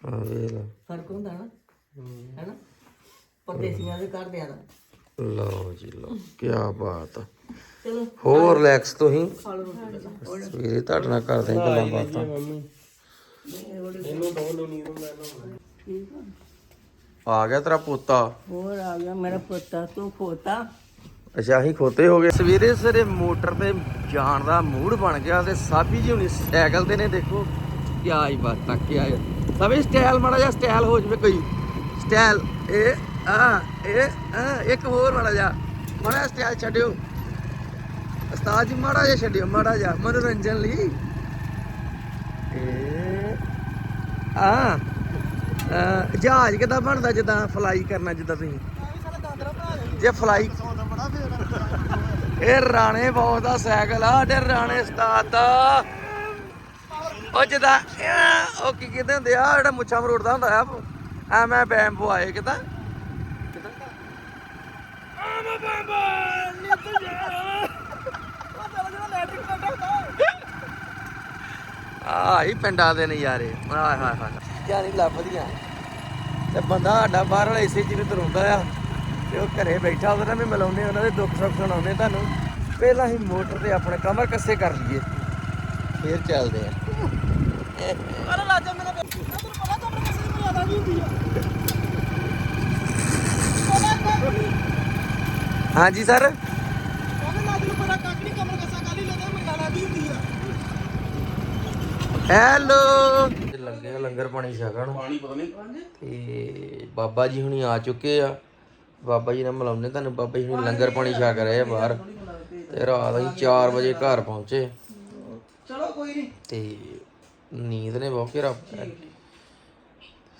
ਹਾਂ ਵੇਖ ਲਾ। ਫ਼ਰਕ ਹੁੰਦਾ ਨਾ ਹੈਨਾ? ਪਰਦੇਸੀਆਂ ਦੇ ਘਰ ਦਿਆਂ ਦਾ। ਲਓ ਜੀ ਲਓ ਕੀ ਬਾਤ ਆ। ਚਲੋ ਹੋਰ ਰਿਲੈਕਸ ਤੁਸੀਂ ਖਾ ਲਓ ਰੋਟੀ ਪਹਿਲਾਂ। ਸਵੇਰੇ ਤੁਹਾਡੇ ਨਾਲ ਕਰਦੇ ਹਾਂ ਗੱਲਾਂ ਬਾਤਾਂ। ਇਹਨੂੰ ਬਹੁਤ ਨੀਂਦ ਹੁੰਦਾ ਇਹਨੂੰ ਠੀਕ ਆ। ਆ ਗਿਆ ਤੇਰਾ ਪੋਤਾ? ਹੋਰ ਆ ਗਿਆ ਮੇਰਾ ਪੁੱਤਾ ਤੂੰ ਖੋਤਾ? ਅੱਛਾ ਅਸੀਂ ਖੋਤੇ ਹੋ ਗਏ। ਸਵੇਰੇ ਸਵੇਰੇ ਮੋਟਰ ਤੇ ਜਾਣ ਦਾ ਮੂਡ ਬਣ ਗਿਆ ਤੇ ਸਾਬੀ ਜੀ ਹੁਣੀ ਸਾਈਕਲ ਤੇ ਨੇ ਦੇਖੋ। ਕਿਆ ਹੀ ਬਾਤਾਂ ਕਿਆ ਹੈ। ਸਭੀ ਸਟਾਈਲ ਮਾੜਾ ਜਿਹਾ ਸਟਾਈਲ ਹੋ ਜਵੇ ਕੋਈ। ਸਟਾਈਲ ਇਹ ਆ ਇਹ ਆ ਇੱਕ ਹੋਰ ਮਾੜਾ ਜਿਹਾ। ਮਾੜਾ ਸਟਾਈਲ ਛੱਡਿਓ। ਉਸਤਾਦ ਜੀ ਮਾੜਾ ਜਿਹਾ ਛੱਡਿਓ ਮਾੜਾ ਜਿਹਾ। ਮਨੋਰੰਜਨ ਲਈ। ਇਹ ਆ ਜਹਾਜ਼ ਕਿਦਾਂ ਬਣਦਾ ਜਿੱਦਾਂ ਫਲਾਈ ਕਰਨਾ ਜਿੱਦਾਂ ਤੁਸੀਂ? ਜੇ ਫਲਾਈ ਇਹ ਰਾਣੇ ਬਹੁਤ ਦਾ ਸਾਈਕਲ ਆ, ਸਾਡੇ ਰਾਣੇ ਉਸਤਾਦ ਦਾ ਉਹ ਜਦਾ ਉਹ ਕੀ ਕਹਿੰਦੇ ਹੁੰਦੇ ਆ, ਜਿਹੜਾ ਮੁੱਛਾਂ ਮਰੋੜਦਾ ਹੁੰਦਾ ਆ ਐ ਬੈਂਬੋ ਆਏ ਕਿਦਾਂ? ਆ ਹੀ ਪਿੰਡਾਂ ਦੇ ਨਜ਼ਾਰੇ। ਹਾਏ ਹਾਏ ਹਾਏ ਜਾਨੀ ਲੱਭਦੀਆਂ। ਤੇ ਬੰਦਾ ਸਾਡਾ ਬਾਹਰ ਵਾਲਾ ਇਸੇ ਚੀਜ਼ ਨੂੰ ਤਰੁੰਦਾ ਆ ਤੇ ਉਹ ਘਰੇ ਬੈਠਾ ਉਹਦੇ ਨਾਲ ਵੀ ਮਿਲਾਉਂਦੇ ਉਹਨਾਂ ਦੇ ਦੁੱਖ ਸੁੱਖ ਸੁਣਾਉਂਦੇ ਤੁਹਾਨੂੰ। ਪਹਿਲਾਂ ਹੀ ਮੋਟਰ ਤੇ ਆਪਣੇ ਕਮਰ ਕੱਸੇ ਕਰ ਲਈਏ। ਫੇਰ ਚੱਲਦੇ ਆ। ਅਰੇ ਲਾਜਾ ਤੈਨੂੰ ਪਤਾ ਕਿਸੇ ਦੀ ਮਰਿਆਦਾ ਨਹੀਂ ਹੁੰਦੀ ਆ। ਨਹੀਂ। ਹਾਂਜੀ ਸਰ? ਉਹਨੇ ਲਾਜ ਨੂੰ ਪਤਾ ਕੱਖ ਨਹੀਂ ਕਮਰ ਕਸਾ ਕਾਲੀ ਲੈਦਾ ਮਰਿਆਦਾ ਦੀ ਹੁੰਦੀ ਆ। ਹੈਲੋ? ਆ ਲੰਗਰ ਪਾਣੀ ਛਕਣ ਪਾਣੀ ਪਤਾ ਨਹੀਂ ਤੇ ਬਾਬਾ ਜੀ ਹੁਣੀ ਆ ਚੁੱਕੇ ਆ। ਬਾਬਾ ਜੀ ਨਾਲ ਮਿਲਾਉਂਦੇ ਤੁਹਾਨੂੰ ਬਾਬਾ ਜੀ ਹੁਣੀ ਲੰਗਰ ਪਾਣੀ ਛਕ ਰਹੇ ਆ ਬਾਹਰ। ਤੇ ਰਾਤ ਅਸੀਂ 4 ਵਜੇ ਘਰ ਪਹੁੰਚੇ। ਚਲੋ ਕੋਈ ਨਹੀਂ ਤੇ ਨੀਂਦ ਨੇ ਬਹੁਤ ਘੇਰਾ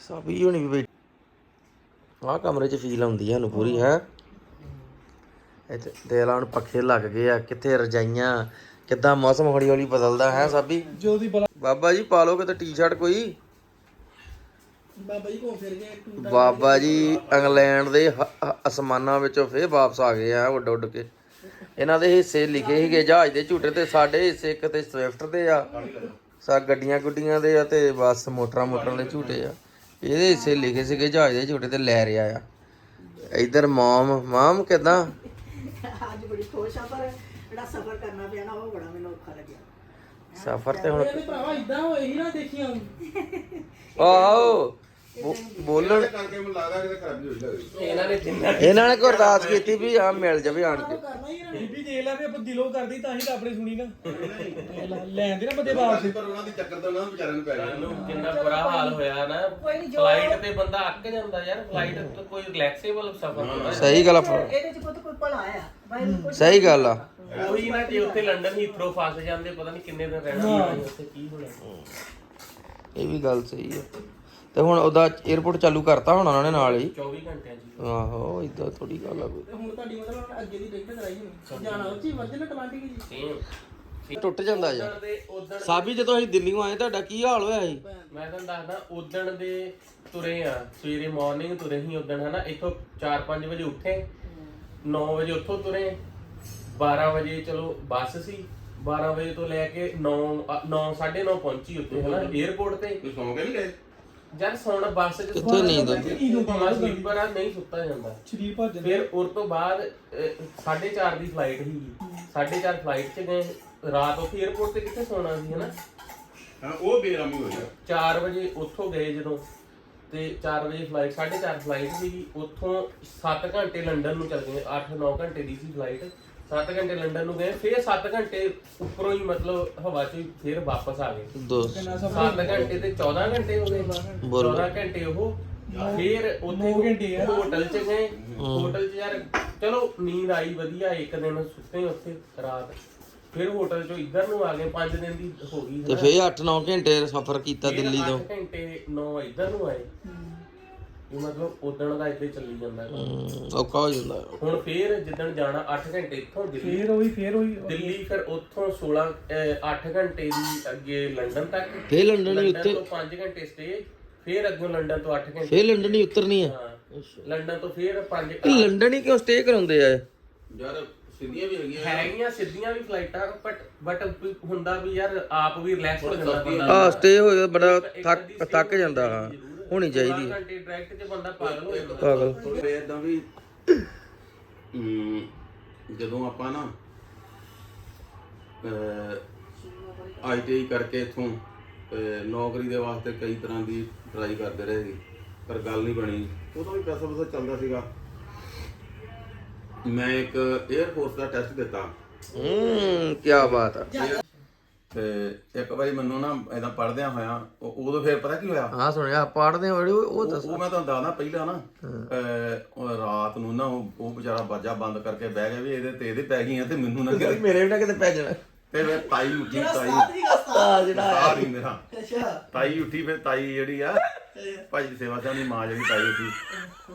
ਸਾਬੀ ਹੁਣੀ ਵੀ ਬੈਠ। ਆਹ ਕਮਰੇ 'ਚ ਫੀਲ ਆਉਂਦੀ ਆ ਸਾਨੂੰ ਪੂਰੀ ਹੈ। ਇੱਥੇ ਦੇਖ ਲਾ ਹੁਣ ਪੱਖੇ ਲੱਗ ਗਏ ਆ ਕਿੱਥੇ ਰਜਾਈਆਂ ਕਿੱਦਾਂ ਮੌਸਮ ਹੌਲੀ ਹੌਲੀ ਬਦਲਦਾ ਹੈ ਸਾਬੀ ਜੋ ਦੀ ਬਲਾ ਬਾਬਾ ਜੀ ਪਾ ਲਓ ਕਿਤੇ ਟੀ-ਸ਼ਰਟ ਕੋਈ। ਬਾਬਾ ਜੀ ਘੁੰਮ ਫਿਰ ਗਏ ਟੂ ਬਾਬਾ ਜੀ ਇੰਗਲੈਂਡ ਦੇ ਹ- ਹ- ਅਸਮਾਨਾਂ ਵਿੱਚੋਂ ਫੇਰ ਵਾਪਸ ਆ ਗਏ ਆ ਉੱਡ ਉੱਡ ਕੇ। ਇਹਨਾਂ ਦੇ ਹਿੱਸੇ ਲਿਖੇ ਸੀਗੇ ਜਹਾਜ਼ ਦੇ ਝੂਟੇ ਤੇ ਸਾਡੇ ਹਿੱਸੇ ਇੱਕ ਤੇ ਸਵਿਫਟ ਦੇ ਆ। ਸਾ ਗੱਡੀਆਂ ਗੁੱਡੀਆਂ ਦੇ ਆ ਤੇ ਬੱਸ ਮੋਟਰਾਂ ਮੋਟਰਾਂ ਦੇ ਝੂਟੇ ਆ। ਇਹਦੇ ਹਿੱਸੇ ਲਿਖੇ ਸੀਗੇ ਜਹਾਜ਼ ਦੇ ਝੂਟੇ ਤੇ ਲੈ ਰਿਹਾ ਆ। ਇਧਰ ਮਮ ਮਮ ਕਿਦਾਂ? ਅੱਜ ਬੜੀ ਖੁਸ਼ ਆ ਪਰ ਜਿਹੜਾ ਸਫ਼ਰ ਕਰਨਾ ਪਿਆ ਨਾ ਉਹ ਬੜਾ ਸਫ਼ਰ ਤੇ ਹੁਣ ਭਰਾਵਾ ਇਦਾਂ ਹੋਏ ਹੀ ਨਾ ਦੇਖੀਆਂ ਆਓ ਬੋਲਣ ਇਹਨਾਂ ਨੇ ਜਿੰਨਾ ਇਹਨਾਂ ਨੇ ਕੋਈ ਅਰਦਾਸ ਕੀਤੀ ਵੀ ਆ ਮਿਲ ਜਾਵੇ ਆਣ ਕੇ। ਨਾ। ਬੀਬੀ ਦੇਖ ਲੈ ਵੀ ਆਪਾਂ ਦਿਲੋਂ ਕਰਦੀ ਤਾਂ ਹੀ ਤਾਂ ਆਪਣੇ ਸੁਣੀ ਨਾ। ਲੈਣ ਦੇ ਨਾ ਬੰਦੇ ਵਾਪਸ। ਨੂੰ ਜਿੰਨਾ ਬੁਰਾ ਹਾਲ ਹੋਇਆ ਨਾ। ਫਲਾਈਟ ਤੇ ਬੰਦਾ ਅੱਕ ਜਾਂਦਾ ਯਾਰ। ਫਲਾਈਟ ਤੇ ਕੋਈ ਰਿਲੈਕਸੇਬਲ ਸਫ਼ਰ ਸਹੀ ਗੱਲ ਆ ਇਹਦੇ ਚ ਪੁੱਤ ਕੋਈ ਭਲਾ ਆ। ਬਾਈ ਕੁਝ ਸਹੀ ਗੱਲ ਆ। ਉਹੀ ਨਾ ਜੇ ਉੱਥੇ ਲੰਡਨ ਹੀਥਰੋ ਫਸ ਜਾਂਦੇ ਪਤਾ ਨਹੀਂ ਕਿੰਨੇ ਦਿਨ ਰਹਿਣਾ ਸੀ ਉੱਥੇ ਕੀ ਹੋਣਾ ਇਹ ਵੀ ਗੱਲ ਸਹੀ ਆ। ਤੇ ਹੁਣ ਉਹਦਾ 에어ਪੋਰਟ ਚਾਲੂ ਕਰਤਾ ਹੁਣ ਉਹਨਾਂ ਨੇ ਨਾਲ ਹੀ। 24 ਘੰਟਿਆਂ ਜੀ ਆਹੋ ਇਦਾਂ ਥੋੜੀ ਗੱਲ ਆ ਕੋਈ। ਤੇ ਹੁਣ ਤੁਹਾਡੀ ਮਤਲਬ ਅੱਗੇ ਦੀ ਟਿਕਟ ਕਰਾਈ ਹੋਣੀ। ਜਾਣਾ ਉੱਚੀ ਵਰਜਨ ਅਟਲਾਂਟਿਕ ਜੀ। ਸੇਮ ਟੁੱਟ ਜਾਂਦਾ ਯਾਰ ਉਦਣ ਸਾਬੀ ਜਦੋਂ ਅਸੀਂ ਦਿੱਲੀੋਂ ਆਏ ਤੁਹਾਡਾ ਕੀ ਹਾਲ ਹੋਇਆ ਸੀ? ਮੈਂ ਤੁਹਾਨੂੰ ਦੱਸਦਾ ਉਦਣ ਦੇ ਤੁਰੇ ਆ। ਸਵੇਰੇ ਮਾਰਨਿੰਗ ਤੁਰੇ ਸੀ ਉਦਣ ਹਨਾ? ਇੱਥੋਂ 4-5 ਵਜੇ ਉੱਠੇ। 9 ਵਜੇ ਉੱਥੋਂ ਤੁਰੇ। 12 ਵਜੇ ਚਲੋ ਬੱਸ ਸੀ 12 ਵਜੇ ਤੋਂ ਲੈ ਕੇ 9 9 9:30 ਪਹੁੰਚੀ ਉੱਥੇ ਹਨਾ 에어ਪੋਰਟ ਤੇ ਜਦ ਸੌਣ ਬੱਸ ਚ ਕਿੱਥੋਂ ਨੀਂਦ ਆਉਂਦੀ? ਇਹਨੂੰ ਬਸ ਸਲੀਪਰ ਨਹੀਂ ਸੁੱਤਾ ਜਾਂਦਾ। ਸਰੀਰ ਭੱਜ ਜਾਂਦਾ। ਫਿਰ ਉਰ ਤੋਂ ਬਾਅਦ 4:30 ਦੀ ਫਲਾਈਟ ਸੀ 4:30 ਫਲਾਈਟ ਚ ਗਏ ਰਾਤ ਉੱਥੇ 에어ਪੋਰਟ ਤੇ ਕਿੱਥੇ ਸੌਣਾ ਸੀ ਹਨਾ? ਉਹ ਬੇਰਾਮੀ ਹੋ ਗਿਆ 4 ਵਜੇ ਉੱਥੋਂ ਗਏ ਜਦੋਂ ਤੇ 4 ਵਜੇ ਫਲਾਈਟ 4:30 ਫਲਾਈਟ ਸੀ ਉੱਥੋਂ 7 ਘੰਟੇ ਲੰਡਨ ਨੂੰ ਚੱਲ ਗਏ 8-9 ਘੰਟੇ ਦੀ ਸੀ ਫਲਾਈਟ 7 ਘੰਟੇ ਲੰਡਨ ਨੂੰ ਗਏ ਫਿਰ 7 ਘੰਟੇ ਉੱਪਰੋਂ ਹੀ ਮਤਲਬ ਹਵਾ 'ਚ ਹੀ ਫਿਰ ਵਾਪਸ ਆ ਗਏ। ਦੋ 7 ਘੰਟੇ ਤੇ 14 ਘੰਟੇ ਹੋ ਗਏ। 14 ਘੰਟੇ। ਉਹ ਫਿਰ ਉੱਥੇ ਘੰਟੇ ਆ। ਹੋਟਲ 'ਚ ਗਏ। ਹੋਟਲ 'ਚ ਯਾਰ ਚਲੋ ਨੀਂਦ ਆਈ ਵਧੀਆ ਇੱਕ ਦਿਨ ਸੁੱਤੇ ਉੱਥੇ ਰਾਤ। ਫਿਰ ਹੋਟਲ 'ਚੋਂ ਇੱਧਰ ਨੂੰ ਆ ਗਏ 5 ਦਿਨ ਦੀ ਹੋ ਗਈ ਤੇ ਫੇਰ 8-9 ਘੰਟੇ ਸਫ਼ਰ ਕੀਤਾ ਫਿਰ ਦਿੱਲੀ ਤੋਂ। ਅੱਠ ਘੰਟੇ 9 ਇੱਧਰ ਨੂੰ ਆਏ। ਇਹ ਮਤਲਬ ਉਦਣ ਦਾ ਇੱਥੇ ਚੱਲੀ ਜਾਂਦਾ। ਕੰਮ। ਹਮ, ਔਖਾ ਹੋ ਜਾਂਦਾ। ਹੁਣ ਫੇਰ ਜਿੱਦਣ ਜਾਣਾ 8 ਘੰਟੇ ਇੱਥੋਂ ਦਿੱਲੀ। ਫੇਰ ਉਹੀ ਫੇਰ ਉਹੀ। ਦਿੱਲੀ ਫਿਰ ਉੱਥੋਂ 16 8 ਘੰਟੇ ਦੀ ਅੱਗੇ ਲੰਡਨ ਤੱਕ। ਫੇਰ ਲੰਡਨ ਹੀ ਲੰਡਨ ਉੱਤੇ ਤੋਂ 5 ਘੰਟੇ ਸਟੇ ਫਿਰ ਅੱਗੋਂ ਲੰਡਨ ਤੋਂ 8 ਘੰਟੇ। ਫੇਰ ਲੰਡਨ ਹੀ ਉਤਰਨੀ ਆ? ਹਾਂ ਲੰਡਨ ਤੋਂ ਫਿਰ 5 ਇਹ ਲੰਡਨ ਹੀ ਕਿਉਂ ਸਟੇ ਕਰਾਉਂਦੇ ਆ? ਯਾਰ ਸਿੱਧੀਆਂ ਵੀ ਹੈਗੀਆਂ। ਹੈਗੀਆਂ ਸਿੱਧੀਆਂ ਵੀ ਫਲਾਈਟਾਂ ਬਟ ਬਟ ਹੁੰਦਾ ਵੀ ਯਾਰ ਆਪ ਵੀ ਰਿਲੈਕਸ ਹੋ ਜਾਂਦਾ ਬੰਦਾ। ਆ ਸਟੇ ਹੋਇਆ ਬੜਾ ਥੱਕ ਜਾਂਦਾ ਹੈ। ਹੋਣੀ ਚਾਹੀਦੀ ਹੈ। ਘੰਟੇ ਡਾਇਰੈਕਟ 'ਚ ਬੰਦਾ ਪਾਗਲ ਹੋ ਜਾਂਦਾ। ਪਾਗਲ। ਥੋੜੇ ਇਦਾਂ ਵੀ ਹਮ, ਜਦੋਂ ਆਪਾਂ ਨਾ ਆਈਟੀਆਈ ਕਰਕੇ ਇਥੋਂ ਨੌਕਰੀ ਦੇ ਵਾਸਤੇ ਕਈ ਤਰ੍ਹਾਂ ਦੀ ਟਰਾਈ ਕਰਦੇ ਰਹੇ ਸੀ ਪਰ ਗੱਲ ਨਹੀਂ ਬਣੀ। ਉਦੋਂ ਵੀ ਪੈਸਾ ਵਸਾ ਚੱਲਦਾ ਸੀਗਾ। ਮੈਂ ਇੱਕ 에ਅਰ ਫੋਰਸ ਦਾ ਟੈਸਟ ਦਿੱਤਾ। ਹੂੰ ਕੀ ਬਾਤ ਆ। ਤੇ ਇੱਕ ਵਾਰੀ ਮੈਨੂੰ ਨਾ ਐਦਾਂ ਪੜਦਿਆਂ ਹੋਇਆ ਉਹ- ਉਦੋਂ ਫਿਰ ਪਤਾ ਕੀ ਹੋਇਆ? ਹਾਂ ਸੁਣਿਆ ਪੜਦੇ ਹੋ ਉਹ ਉਹ ਉਹ ਮੈਂ ਤੁਹਾਨੂੰ ਦੱਸਦਾ ਪਹਿਲਾਂ ਨਾ ਅਹ, ਉਹ ਰਾਤ ਨੂੰ ਨਾ ਉਹ ਉਹ ਵਿਚਾਰਾ ਬਾਜਾ ਬੰਦ ਕਰਕੇ ਬਹਿ ਗਿਆ ਵੀ ਇਹਦੇ ਤੇ ਇਹਦੇ ਪੈ ਗਈਆਂ ਤੇ ਮੈਨੂੰ ਨਾ ਕਿਤੇ ਮੇਰੇ ਵੀ ਨਾ ਕਿਤੇ ਪੈ ਜਾਣਾ। ਤੇ ਫਿਰ ਤਾਈ ਉੱਠੀ ਤਾਈ ਆ ਜਿਹੜਾ ਆ ਨਹੀਂ ਮੇਰਾ। ਅੱਛਾ। ਤਾਈ ਉੱਠੀ ਫਿਰ ਤਾਈ ਜਿਹੜੀ ਆ ਭਾਈ ਸੇਵਾ ਸਿੰਘ ਦੀ ਮਾਂ ਜਿਹੜੀ ਤਾਈ ਉੱਠੀ।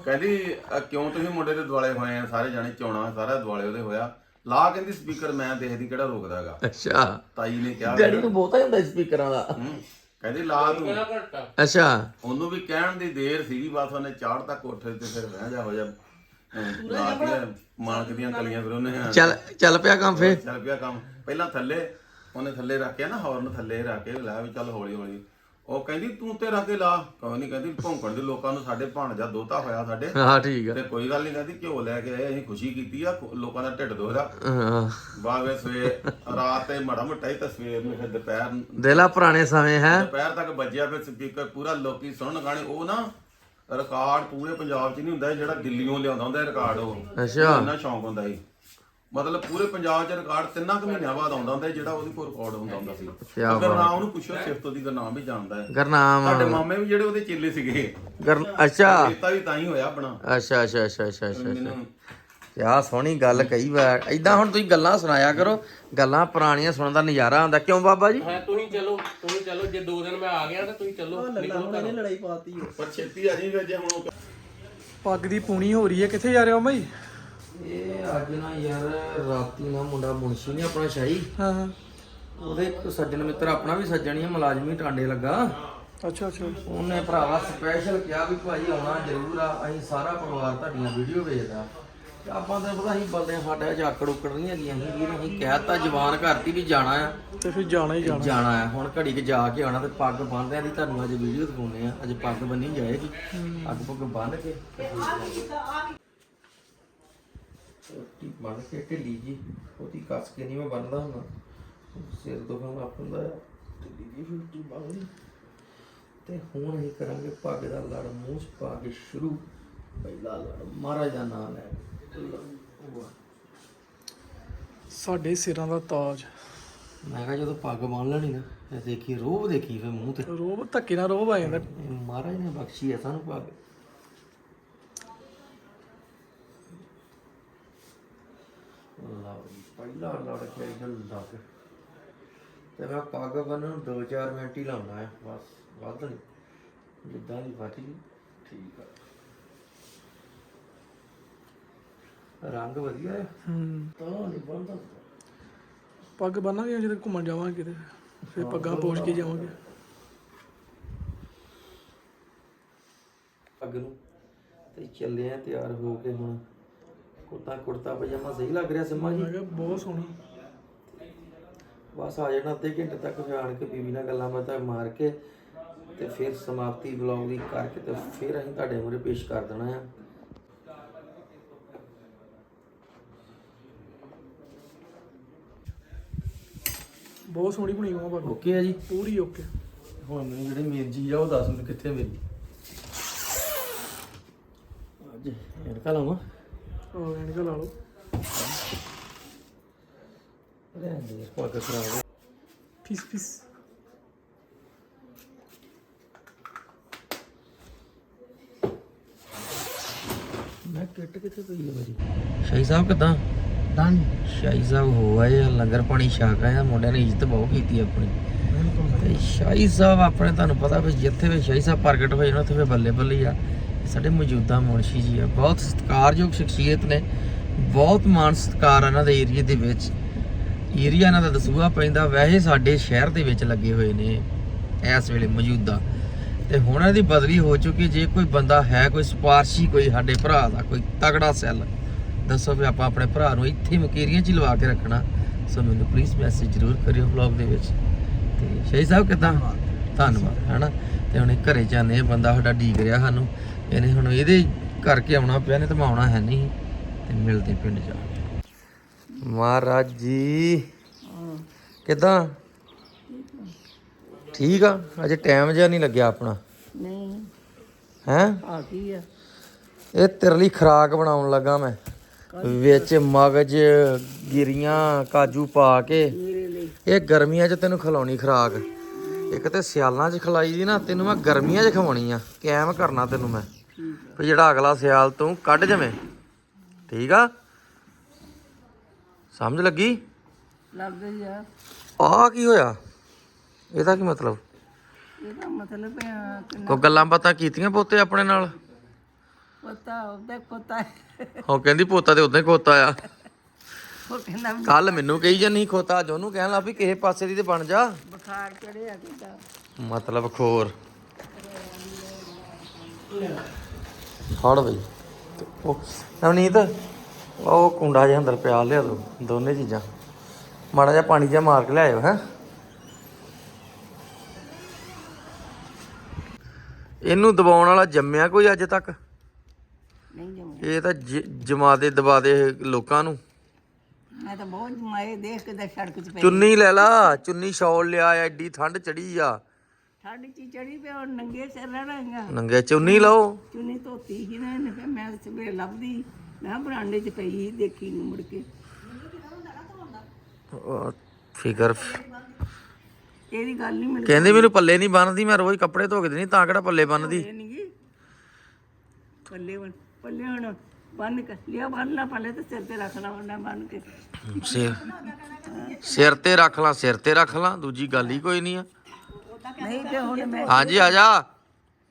ਕਹਿੰਦੀ "ਅਹ, ਕਿਉਂ ਤੁਸੀਂ ਮੁੰਡੇ ਦੇ ਦੁਆਲੇ ਹੋਏ ਆ? ਸਾਰੇ ਜਾਣੇ ਚੋਣਾ ਸਾਰਾ ਦੁਆਲੇ ਉਹਦੇ ਹੋਇਆ। ਲਾ ਕਹਿੰਦੀ ਸਪੀਕਰ ਮੈਂ ਦੇਖਦੀ ਕਿਹੜਾ ਰੋਕਦਾ ਹੈਗਾ। ਅੱਛਾ। ਤਾਈ ਨੇ ਕਿਹਾ ਡੈਡੀ ਨੂੰ ਬਹੁਤਾ ਹੀ ਹੁੰਦਾ ਸਪੀਕਰਾਂ ਦਾ। ਹੂੰ, ਕਹਿੰਦੀ ਲਾ ਤੂੰ। ਅੱਛਾ। ਉਹਨੂੰ ਵੀ ਕਹਿਣ ਦੀ ਦੇਰ ਸੀਗੀ ਬਸ ਉਹਨੇ ਚਾੜ ਤੱਕ ਕੋਠੇ ਤੇ ਫਿਰ ਬਹਿ ਜਾ ਹੋ ਜਾ। ਅਹ, ਲਾ ਕੇ ਮਾਲਕ ਦੀਆਂ ਕਲੀਆਂ ਫਿਰ ਉਹਨੇ। ਚੱਲ ਚੱਲ ਪਿਆ ਕੰਮ ਫੇ ਚੱਲ ਪਿਆ ਕੰਮ। ਪਹਿਲਾਂ ਥੱਲੇ ਉਹਨੇ ਥੱਲੇ ਰੱਖਿਆ ਨਾ ਹੌਰਨ ਥੱਲੇ ਰੱਖ ਕੇ ਲੈ ਵੀ ਚੱਲ ਹੌਲੀ ਹੌਲੀ ਉਹ ਕਹਿੰਦੀ ਤੂੰ ਤੇ ਰੱਖ ਕੇ ਲਾ। ਕੋਈ ਨਹੀਂ ਕਹਿੰਦੀ ਭੌਂਕਣ ਦੇ ਲੋਕਾਂ ਨੂੰ ਸਾਡੇ ਭਾਣਜਾ ਦੋਤਾ ਹੋਇਆ ਸਾਡੇ। ਹਾਂ ਠੀਕ ਆ। ਤੇ ਕੋਈ ਗੱਲ ਨਹੀਂ ਕਹਿੰਦੀ ਘਿਓ ਲੈ ਕੇ ਆਏ ਅਸੀਂ ਖੁਸ਼ੀ ਕੀਤੀ ਆ ਲੋਕਾਂ ਦਾ ਢਿੱਡ ਦੋਹਰਾ ਹਾਂ। ਬਾਅਦ ਵਿੱਚ ਸਵੇਰ ਰਾਤ ਤੇ ਮੜਾ ਮਟਾਈ ਤਾਂ ਸਵੇਰ ਨੂੰ ਫਿਰ ਦੁਪਹਿਰ ਦੇਲਾ ਪੁਰਾਣੇ ਸਮੇਂ ਹੈ। ਦੁਪਹਿਰ ਤੱਕ ਵੱਜਿਆ ਫਿਰ ਸਪੀਕਰ ਪੂਰਾ ਲੋਕੀ ਸੁਣਨ ਗਾਣੇ ਉਹ ਨਾ ਰਿਕਾਰਡ ਪੂਰੇ ਪੰਜਾਬ 'ਚ ਨਹੀਂ ਹੁੰਦਾ ਇਹ ਜਿਹੜਾ ਦਿੱਲੀੋਂ ਲਿਆਉਂਦਾ ਹੁੰਦਾ ਰਿਕਾਰਡ ਉਹ। ਅੱਛਾ। ਇੰਨਾ ਸ਼ੌਂਕ ਹੁੰਦਾ ਸੀ। ਮਤਲਬ ਪੂਰੇ ਪੰਜਾਬ 'ਚ ਰਿਕਾਰਡ ਤਿੰਨਾਂ ਕੁ ਮਹੀਨਿਆਂ ਬਾਅਦ ਆਉਂਦਾ ਹੁੰਦਾ ਸੀ, ਜਿਹੜਾ ਉਹਦੀ ਕੋਲ ਰਿਕਾਰਡ ਹੁੰਦਾ ਹੁੰਦਾ ਸੀ। ਕਿਆ ਅਗਰ ਨਾਮ ਉਹਨੂੰ ਪੁੱਛੋ ਸਿਫਤ ਉਹਦੀ ਦਾ ਨਾਮ ਵੀ ਜਾਣਦਾ ਹੈ। ਗਰਨਾਮ। ਸਾਡੇ ਮਾਮੇ ਵੀ ਜਿਹੜੇ ਉਹਦੇ ਚੇਲੇ ਸੀਗੇ। ਗਰ ਅੱਛਾ। ਚੇਤਾ ਵੀ ਤਾਂ ਹੀ ਹੋਇਆ ਆਪਣਾ। ਅੱਛਾ ਅੱਛਾ ਅੱਛਾ ਅੱਛਾ ਅੱਛਾ ਮੈਨੂੰ ਆਹ ਸੋਹਣੀ ਗੱਲ ਕਈ ਵਾਰ ਐਦਾਂ ਹੁਣ ਤੁਸੀਂ ਗੱਲਾਂ ਸੁਣਾਇਆ ਕਰੋ। ਗੱਲਾਂ ਪੁਰਾਣੀਆਂ ਸੁਣਨ ਦਾ ਨਜ਼ਾਰਾ ਆਉਂਦਾ। ਕਿਉਂ ਬਾਬਾ ਜੀ? ਹਾਂ ਤੁਸੀਂ ਚਲੋ ਤੁਸੀਂ ਚਲੋ। ਜੇ ਦੋ ਦਿਨ ਮੈਂ ਆ ਗਿਆ ਤਾਂ ਤੁਸੀਂ ਚਲੋ। ਨਿਕਲੋ ਲੜਾਈ ਪਾਤੀ ਹੈ ਪਰ ਛੇਤੀ ਆ ਜੀ ਜੇ ਹੁਣ ਉਹ ਪੱਗ ਦੀ ਪੂਣੀ ਹੋ ਰਹੀ ਹੈ। ਕਿੱਥੇ ਜਾ ਰਹੇ ਹੋ ਬਾਈ? ਇਹ ਅੱਜ ਨਾ ਯਾਰ ਰਾਤੀ ਨਾ ਮੁੰਡਾ ਮੁਨਸ਼ੀ ਨੇ ਆਪਣਾ ਸ਼ਾਹੀ। ਹਾਂ। ਹਾਂ ਉਹਦੇ ਇੱਕ ਸੱਜਣ ਮਿੱਤਰ ਆਪਣਾ ਵੀ ਸੱਜਣ ਹੀ ਆ, ਮੁਲਾਜ਼ਮੀ ਟਾਂਡੇ ਲੱਗਾ। ਅੱਛਾ ਅੱਛਾ। ਉਹਨੇ ਭਰਾਵਾ ਸਪੈਸ਼ਲ ਕਿਹਾ ਵੀ ਭਾਈ ਆਉਣਾ ਜ਼ਰੂਰ ਆ ਅਸੀਂ ਸਾਰਾ ਪਰਿਵਾਰ ਤੁਹਾਡੀਆਂ ਵੀਡੀਓ ਵੇਖਦਾ। ਤੇ ਆਪਾਂ ਤਾਂ ਪਤਾ ਅਸੀਂ ਬੰਦੇ ਸਾਡਾ ਜਾਕੜ ਉਕੜ ਨਹੀਂ ਹੈਗੀ ਅਸੀਂ ਵੀਰ ਅਸੀਂ ਕਹਿਤਾ ਜ਼ਬਾਨ ਕਰਤੀ ਵੀ ਜਾਣਾ ਆ। ਤੇ ਫਿਰ ਜਾਣਾ ਹੀ ਜਾਣਾ। ਜਾਣਾ ਆ। ਹੁਣ ਘੜੀ ਕੇ ਜਾ ਕੇ ਆਉਣਾ ਤੇ ਪੱਗ ਬੰਨ੍ਹਦਿਆਂ ਦੀ ਤੁਹਾਨੂੰ ਅੱਜ ਵੀਡੀਓ ਦਿਖਾਉਣੇ ਆ। ਅੱਜ ਪੱਗ ਬੰਨੀ ਜਾਏਗੀ। ਪੱਗ ਪੁੱਗ ਬੰਨ ਕੇ ਰੋਟੀ ਬੰਨ ਕੇ ਢਿੱਲੀ ਜੀ ਉਹਦੀ ਕੱਸ ਕੇ ਨਹੀਂ ਮੈਂ ਬੰਨਦਾ ਹੁੰਦਾ। ਸਿਰ ਦੁਖਣ ਲੱਗ ਪੈਂਦਾ ਆ। ਢਿੱਲੀ ਜੀ ਫਿਰ ਟੀ ਬੰਨ੍ਹਦੀ ਤੇ ਹੁਣ ਅਸੀਂ ਕਰਾਂਗੇ ਪੱਗ ਦਾ ਲੜ ਮੂੰਹ 'ਚ ਪਾ ਕੇ ਸ਼ੁਰੂ। ਪਹਿਲਾ ਲੜ ਮਹਾਰਾਜ ਦਾ ਨਾਮ ਲੈ। ਸਾਡੇ ਸਿਰਾਂ ਦਾ ਤਾਜ। ਮੈਂ ਕਿਹਾ ਜਦੋਂ ਪੱਗ ਬੰਨ ਲੈਣੀ ਨਾ ਤੇ ਦੇਖੀ ਰੋਹ ਦੇਖੀ ਫਿਰ ਮੂੰਹ ਤੇ। ਰੋਬ ਧੱਕੇ ਨਾਲ ਰੋਬ ਆ ਜਾਂਦਾ। ਮਹਾਰਾਜ ਨੇ ਬਖਸ਼ੀ ਹੈ ਸਾਨੂੰ ਪੱਗ। ਪਹਿਲਾ ਲੜ ਕੇ ਇਹਦਾ ਲੱਗ ਤੇ ਮੈਂ ਪੱਗ ਬੰਨਣ ਨੂੰ 2-4 ਮਿੰਟ ਹੀ ਲਾਉਣਾ ਹੈ ਬਸ ਵੱਧ ਨਹੀਂ ਜਿੱਦਾਂ ਦੀ ਫਟ ਠੀਕ ਆ। ਰੰਗ ਵਧੀਆ ਹੈ ਹੂੰ। ਤਾਂ ਨਹੀਂ ਬੰਦਾ ਪੱਗ ਬੰਨਾਂਗੇ ਜਦੋਂ ਘੁੰਮਣ ਜਾਵਾਂਗੇ ਕਿਤੇ ਫਿਰ ਪੱਗਾਂ ਪੋਛ ਕੇ ਜਾਵਾਂਗੇ ਪੱਗ ਨੂੰ ਤੇ ਚੱਲੇ ਆ ਤਿਆਰ ਹੋ ਕੇ ਹੁਣ ਕੁੜਤਾ ਕੁੜਤਾ ਪਜਾਮਾ ਸਹੀ ਲੱਗ ਰਿਹਾ ਸਿੰਮਾ ਜੀ? ਮੈਂ ਕਿਹਾ ਬਹੁਤ ਸੋਹਣਾ। ਬਸ ਆ ਜਾਣਾ ਅੱਧੇ ਘੰਟੇ ਤੱਕ ਫਿਰ ਆਣ ਕੇ ਬੀਬੀ ਨਾਲ ਗੱਲਾਂ ਬਾਤਾਂ ਮਾਰ ਕੇ ਤੇ ਫਿਰ ਸਮਾਪਤੀ ਵਲੌਗ ਦੀ ਕਰਕੇ ਤੇ ਫਿਰ ਅਸੀਂ ਤੁਹਾਡੇ ਮੂਹਰੇ ਪੇਸ਼ ਕਰ ਦੇਣਾ ਆ। ਬਹੁਤ ਸੋਹਣੀ ਬਣੀ ਹੋਈ ਪੱਗ ਓਕੇ ਆ ਜੀ? ਪੂਰੀ ਓਕੇ। ਹੁਣ ਮੈਨੂੰ ਜਿਹੜੀ ਮੇਨ ਚੀਜ਼ ਆ ਉਹ ਦੱਸ ਮੈਨੂੰ ਕਿੱਥੇ ਮਿਲੀ ਅੱਜ ਐਨਕਾ ਲਾਵਾਂ। ਉਹ ਐਨਕਾਂ ਲਾ ਲਓ। ਰਹਿਣ ਦੇ ਯਾਰ, ਪੱਗ ਖਰਾਬ ਹੋ ਫਿਸ ਫਿਸ ਮੈਂ ਕਿੱਟ ਕਿੱਥੇ ਪਈ ਹੈ ਮੇਰੀ? ਸ਼ਾਹੀ ਸਾਹਿਬ ਕਿਦਾਂ? ਡਨ ਸ਼ਾਹੀ ਸਾਹਿਬ ਹੋ ਆਏ ਆ, ਲੰਗਰ ਪਾਣੀ ਛਕ ਆਏ ਆ ਮੁੰਡਿਆਂ ਨੇ ਇੱਜ਼ਤ ਬਹੁਤ ਕੀਤੀ ਆਪਣੀ। ਤੇ ਸ਼ਾਹੀ ਸਾਹਿਬ ਆਪਣੇ ਤੁਹਾਨੂੰ ਪਤਾ ਵੀ ਜਿੱਥੇ ਵੀ ਸ਼ਾਹੀ ਸਾਹਿਬ ਪ੍ਰਗਟ ਹੋਏ ਨੇ ਉੱਥੇ ਵੀ ਬੱਲੇ ਬੱਲੇ ਹੀ ਆ। ਸਾਡੇ ਮੌਜੂਦਾ ਮੁਨਸ਼ੀ ਜੀ ਆ। ਬਹੁਤ ਸਤਿਕਾਰਯੋਗ ਸ਼ਖਸੀਅਤ ਨੇ। ਬਹੁਤ ਮਾਣ ਸਤਿਕਾਰ ਇਹਨਾਂ ਦੇ ਏਰੀਏ ਦੇ ਵਿੱਚ। ਏਰੀਆ ਇਹਨਾਂ ਦਾ ਦਸੂਆ ਪੈਂਦਾ। ਵੈਸੇ ਸਾਡੇ ਸ਼ਹਿਰ ਦੇ ਵਿੱਚ ਲੱਗੇ ਹੋਏ ਨੇ ਇਸ ਵੇਲੇ ਮੌਜੂਦਾ। ਤੇ ਹੁਣ ਇਹਦੀ ਬਦਲੀ ਹੋ ਚੁੱਕੀ ਜੇ ਕੋਈ ਬੰਦਾ ਹੈ ਕੋਈ ਸਪਾਰਸ਼ੀ ਕੋਈ ਸਾਡੇ ਭਰਾ ਦਾ ਕੋਈ ਤਗੜਾ ਸੈੱਲ ਦੱਸੋ ਵੀ ਆਪਾਂ ਆਪਣੇ ਭਰਾ ਨੂੰ ਇੱਥੇ ਮਕੇਰੀਆਂ 'ਚ ਲਵਾ ਕੇ ਰੱਖਣਾ। ਸੋ ਮੈਨੂੰ ਪਲੀਜ਼ ਮੈਸੇਜ ਜ਼ਰੂਰ ਕਰਿਓ ਵਲੌਗ ਦੇ ਵਿੱਚ। ਤੇ ਸ਼ਾਹੀ ਸਾਹਿਬ ਕਿਦਾਂ? ਧੰਨਵਾਦ। ਹੈਨਾ? ਤੇ ਹੁਣ ਘਰੇ ਜਾਂਦੇ ਆ। ਬੰਦਾ ਸਾਡਾ ਡੀਕ ਰਿਹਾ ਸਾਨੂੰ। ਇਹਨੇ ਹੁਣ ਇਹਦੇ ਕਰਕੇ ਆਉਣਾ ਪਿਆ ਨੇ ਤੇ ਮੈਂ ਆਉਣਾ ਹੈ ਨਹੀਂ। ਤੇ ਮਿਲਦੇ ਪਿੰਡ ਜਾ ਕੇ। ਮਹਾਰਾਜ ਜੀ ਕਿਦਾਂ? ਠੀਕ ਆ? ਅਜੇ ਟਾਈਮ ਜਿਹਾ ਨਹੀਂ ਲੱਗਿਆ ਆਪਣਾ। ਨਹੀਂ। ਹੈ? ਆ ਕੀ ਆ। ਇਹ ਤੇਰੇ ਲਈ ਖਰਾਕ ਬਣਾਉਣ ਲੱਗਾ ਮੈਂ। ਵਿੱਚ ਮਗਜ ਗਿਰੀਆਂ ਕਾਜੂ ਪਾ ਕੇ। ਇਹ ਗਰਮੀਆਂ 'ਚ ਤੈਨੂੰ ਖਿਲਾਉਣੀ ਖਰਾਕ। ਇੱਕ ਤੇ ਸਿਆਲਾਂ 'ਚ ਖਿਲਾਈ ਦੀ ਨਾ ਤੈਨੂੰ ਮੈਂ ਗਰਮੀਆਂ 'ਚ ਖਵਾਉਣੀ ਆ। ਕਾਇਮ ਕਰਨਾ ਤੈਨੂੰ ਮੈਂ। ਵੀ ਜਿਹੜਾ ਅਗਲਾ ਸਿਆਲ ਤੂੰ ਕੱਢ ਜਵੇਂ। ਠੀਕ ਆ? ਸਮਝ ਲੱਗੀ? ਲੱਗਦਾ ਯਾਰ ਆਹ ਕੀ ਹੋਇਆ? ਇਹਦਾ ਕੀ ਮਤਲਬ? ਇਹਦਾ ਮਤਲਬ ਹੈ ਕਿ ਕੋ ਗੱਲਾਂ ਬਾਤਾਂ ਕੀਤੀਆਂ ਪੋਤੇ ਆਪਣੇ ਨਾਲ? ਪਤਾ ਉਹਦਾ ਪਤਾ ਹੈ। ਕਹਿੰਦੀ ਪੋਤਾ ਤੇ ਉਦਾਂ ਹੀ ਖੋਤਾ ਆ। ਉਹ ਕਹਿੰਦਾ ਕੱਲ ਮੈਨੂੰ ਕਹੀ ਜਾਨੀ ਖੋਤਾ ਅੱਜ ਉਹਨੂੰ ਕਹਿਣ ਲੱਗ ਵੀ ਕਿਸੇ ਪਾਸੇ ਦੀ ਤੇ ਬਣ ਜਾ। ਬੁਖਾਰ ਚੜਿਆ ਕਿਦਾ? ਮਤਲਬ ਖੋਰ। ਫੜ ਬਈ। ਤੇ ਉਹ ਨਵਨੀਤ ਉਹ ਕੁੰਡਾ ਜਿਹਾ ਅੰਦਰ ਪਿਆ ਲਿਆ ਦੋ ਦੋਨੇ ਚੀਜ਼ਾਂ। ਮਾੜਾ ਜਿਹਾ ਪਾਣੀ ਜਿਹਾ ਮਾਰ ਕੇ ਲਿਆਇਓ ਹੈ। ਇਹਨੂੰ ਦਬਾਉਣ ਵਾਲਾ ਜੰਮਿਆ ਕੋਈ ਅੱਜ ਤੱਕ? ਨਹੀਂ ਇਹ ਤਾਂ ਜਮਾ ਦੇ ਦਬਾ ਦੇ ਲੋਕਾਂ ਨੂੰ। ਮੈਂ ਤਾਂ ਬਹੁਤ ਜਮਾਏ ਦੇਖ ਕੇ ਤਾਂ ਸੜਕ 'ਚ ਪਈ ਚੁੰਨੀ ਲੈ ਲਾ ਚੁੰਨੀ ਸ਼ਾਲ ਲਿਆ ਐਡੀ ਠੰਡ ਚੜੀ ਆ। ਠੰਡ 'ਚ ਚੜੀ ਪਿਆ ਉਹ ਨੰਗੇ ਸਿਰ ਰਹਿਣਾਗਾ ਨੰਗੇ ਚੁੰਨੀ ਲਾਓ। ਚੁੰਨੀ ਧੋਤੀ ਹੀ ਨਾ ਇਹਨੇ ਫਿਰ ਮੈਂ ਸਵੇਰੇ ਲੱਭਦੀ ਮੈਂ ਕਿਹਾ ਬਰਾਂਡੇ 'ਚ ਪਈ ਸੀ, ਦੇਖੀ ਨੂੰ ਮੁੜ ਕੇ। ਉਹ ਫਿਕਰ। ਇਹਦੀ ਗੱਲ ਨਹੀਂ ਮੈਨੂੰ ਕਹਿੰਦੇ ਮੈਨੂੰ ਪੱਲੇ ਨਹੀਂ ਬੰਨਦੀ ਮੈਂ ਰੋਜ਼ ਕੱਪੜੇ ਧੋ ਕੇ ਦੇਣੀ ਤਾਂ ਕਿਹੜਾ ਪੱਲੇ ਬੰਨਦੀ? ਪੱਲੇ ਬਣ ਪੱਲੇ ਹੁਣ ਬੰਨ ਕੇ ਲਿਆ ਬੰਨ ਲਾ ਪੱਲੇ ਤੇ ਸਿਰ ਤੇ ਰੱਖ ਲਾ ਉਹਨਾਂ ਬੰਨ ਕੇ। ਸਿਰ ਸਿਰ ਤੇ ਰੱਖ ਲਾਂ ਸਿਰ ਤੇ ਰੱਖ ਲਾਂ ਦੂਜੀ ਗੱਲ ਹੀ ਕੋਈ ਨਹੀਂ ਆ। ਨਹੀਂ ਤੇ ਹੁਣ ਮੈਂ ਹਾਂਜੀ ਆ ਜਾ।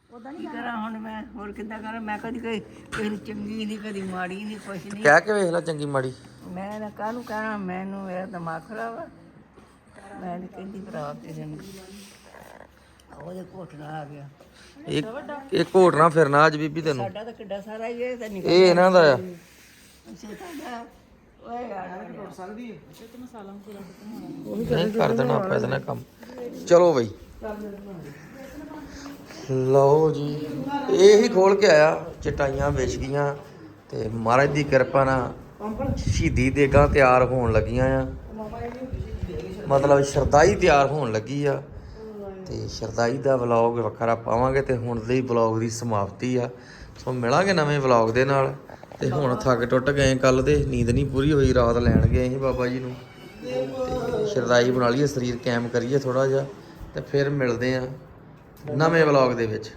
ਕੀ ਕਰਾਂ ਹੁਣ ਮੈਂ? ਹੋਰ ਕਿੱਦਾਂ ਕਰਾਂ? ਮੈਂ ਕਦੀ ਕੋਈ ਨੂੰ ਚੰਗੀ ਨਹੀਂ ਕਦੀ ਮਾੜੀ ਨਹੀਂ ਕੁਛ ਨਹੀਂ। ਕਹਿ ਕੇ ਵੇਖ ਲੈ ਚੰਗੀ ਮਾੜੀ। ਮੈਂ ਨਾ ਕਾਹਨੂੰ ਕਹਿਣਾ ਮੈਨੂੰ ਮੇਰਾ ਦਿਮਾਗ ਖਰਾਬ ਆ। ਮੈਂ ਨਹੀਂ ਕਹਿੰਦੀ ਭਰਾ ਕਿਸੇ ਨੂੰ। ਉਹਦੇ ਘੋਟਣਾ ਆ ਗਿਆ। ਇਹ ਇਹ ਘੋਟਣਾ ਫਿਰਨਾ ਅੱਜ ਬੀਬੀ ਤੈਨੂੰ। ਸਾਡਾ ਤਾਂ ਕਿੱਡਾ ਸਾਰਾ ਹੀ ਇਹ ਤਾਂ ਨਹੀਂ ਇਹ ਇਹਨਾਂ ਦਾ ਆ। ਸ਼ੇਤਾਂ ਦਾ ਓਏ ਯਾਰ। ਟੁੱਟ ਸਕਦੀ ਹੈ। ਨਹੀਂ ਕਰ ਦੇਣਾ ਆਪਾਂ ਇਹਦੇ ਨਾਲ ਕੰਮ। ਚਲੋ ਬਈ। ਲਓ ਜੀ, ਇਹ ਹੀ ਖੋਲ ਕੇ ਆਇਆ, ਚਟਾਈਆਂ ਵੇਚ ਗਈਆਂ ਤੇ ਮਹਾਰਾਜ ਦੀ ਕਿਰਪਾ ਨਾਲ ਸ਼ਹੀਦੀ ਦੇਗਾਂ ਤਿਆਰ ਹੋਣ ਲੱਗੀਆਂ ਆ। ਮਤਲਬ ਸ਼ਰਦਾਈ ਤਿਆਰ ਹੋਣ ਲੱਗੀ ਆ ਤੇ ਸ਼ਰਦਾਈ ਦਾ ਵਲੌਗ ਵੱਖਰਾ ਪਾਵਾਂਗੇ ਤੇ ਹੁਣ ਲਈ ਵਲੌਗ ਦੀ ਸਮਾਪਤੀ ਆ। ਸੋ ਮਿਲਾਂਗੇ ਨਵੇਂ ਵਲੌਗ ਦੇ ਨਾਲ ਤੇ ਹੁਣ ਥੱਕ ਟੁੱਟ ਗਏ ਕੱਲ ਦੇ, ਨੀਂਦ ਨਹੀਂ ਪੂਰੀ ਹੋਈ, ਰਾਤ ਲੈਣ ਗਏ ਸੀ ਬਾਬਾ ਜੀ ਨੂੰ। ਤੇ ਸ਼ਰਦਾਈ ਬਣਾ ਲਈਏ, ਸਰੀਰ ਕਾਇਮ ਕਰੀਏ ਥੋੜਾ ਜਿਹਾ। ਤੇ ਫਿਰ ਮਿਲਦੇ ਆ ਨਵੇਂ ਵਲੌਗ ਦੇ ਵਿੱਚ।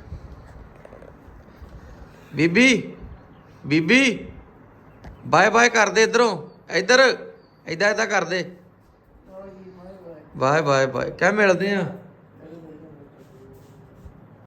ਬੀਬੀ ਬੀਬੀ, ਬਾਏ ਬਾਏ ਕਰਦੇ ਇਧਰੋਂ। ਇੱਧਰ ਇਦਾਂ ਇਦਾਂ ਕਰਦੇ ਬਾਏ ਬਾਏ ਬਾਏ। ਕਹਿ ਮਿਲਦੇ ਆ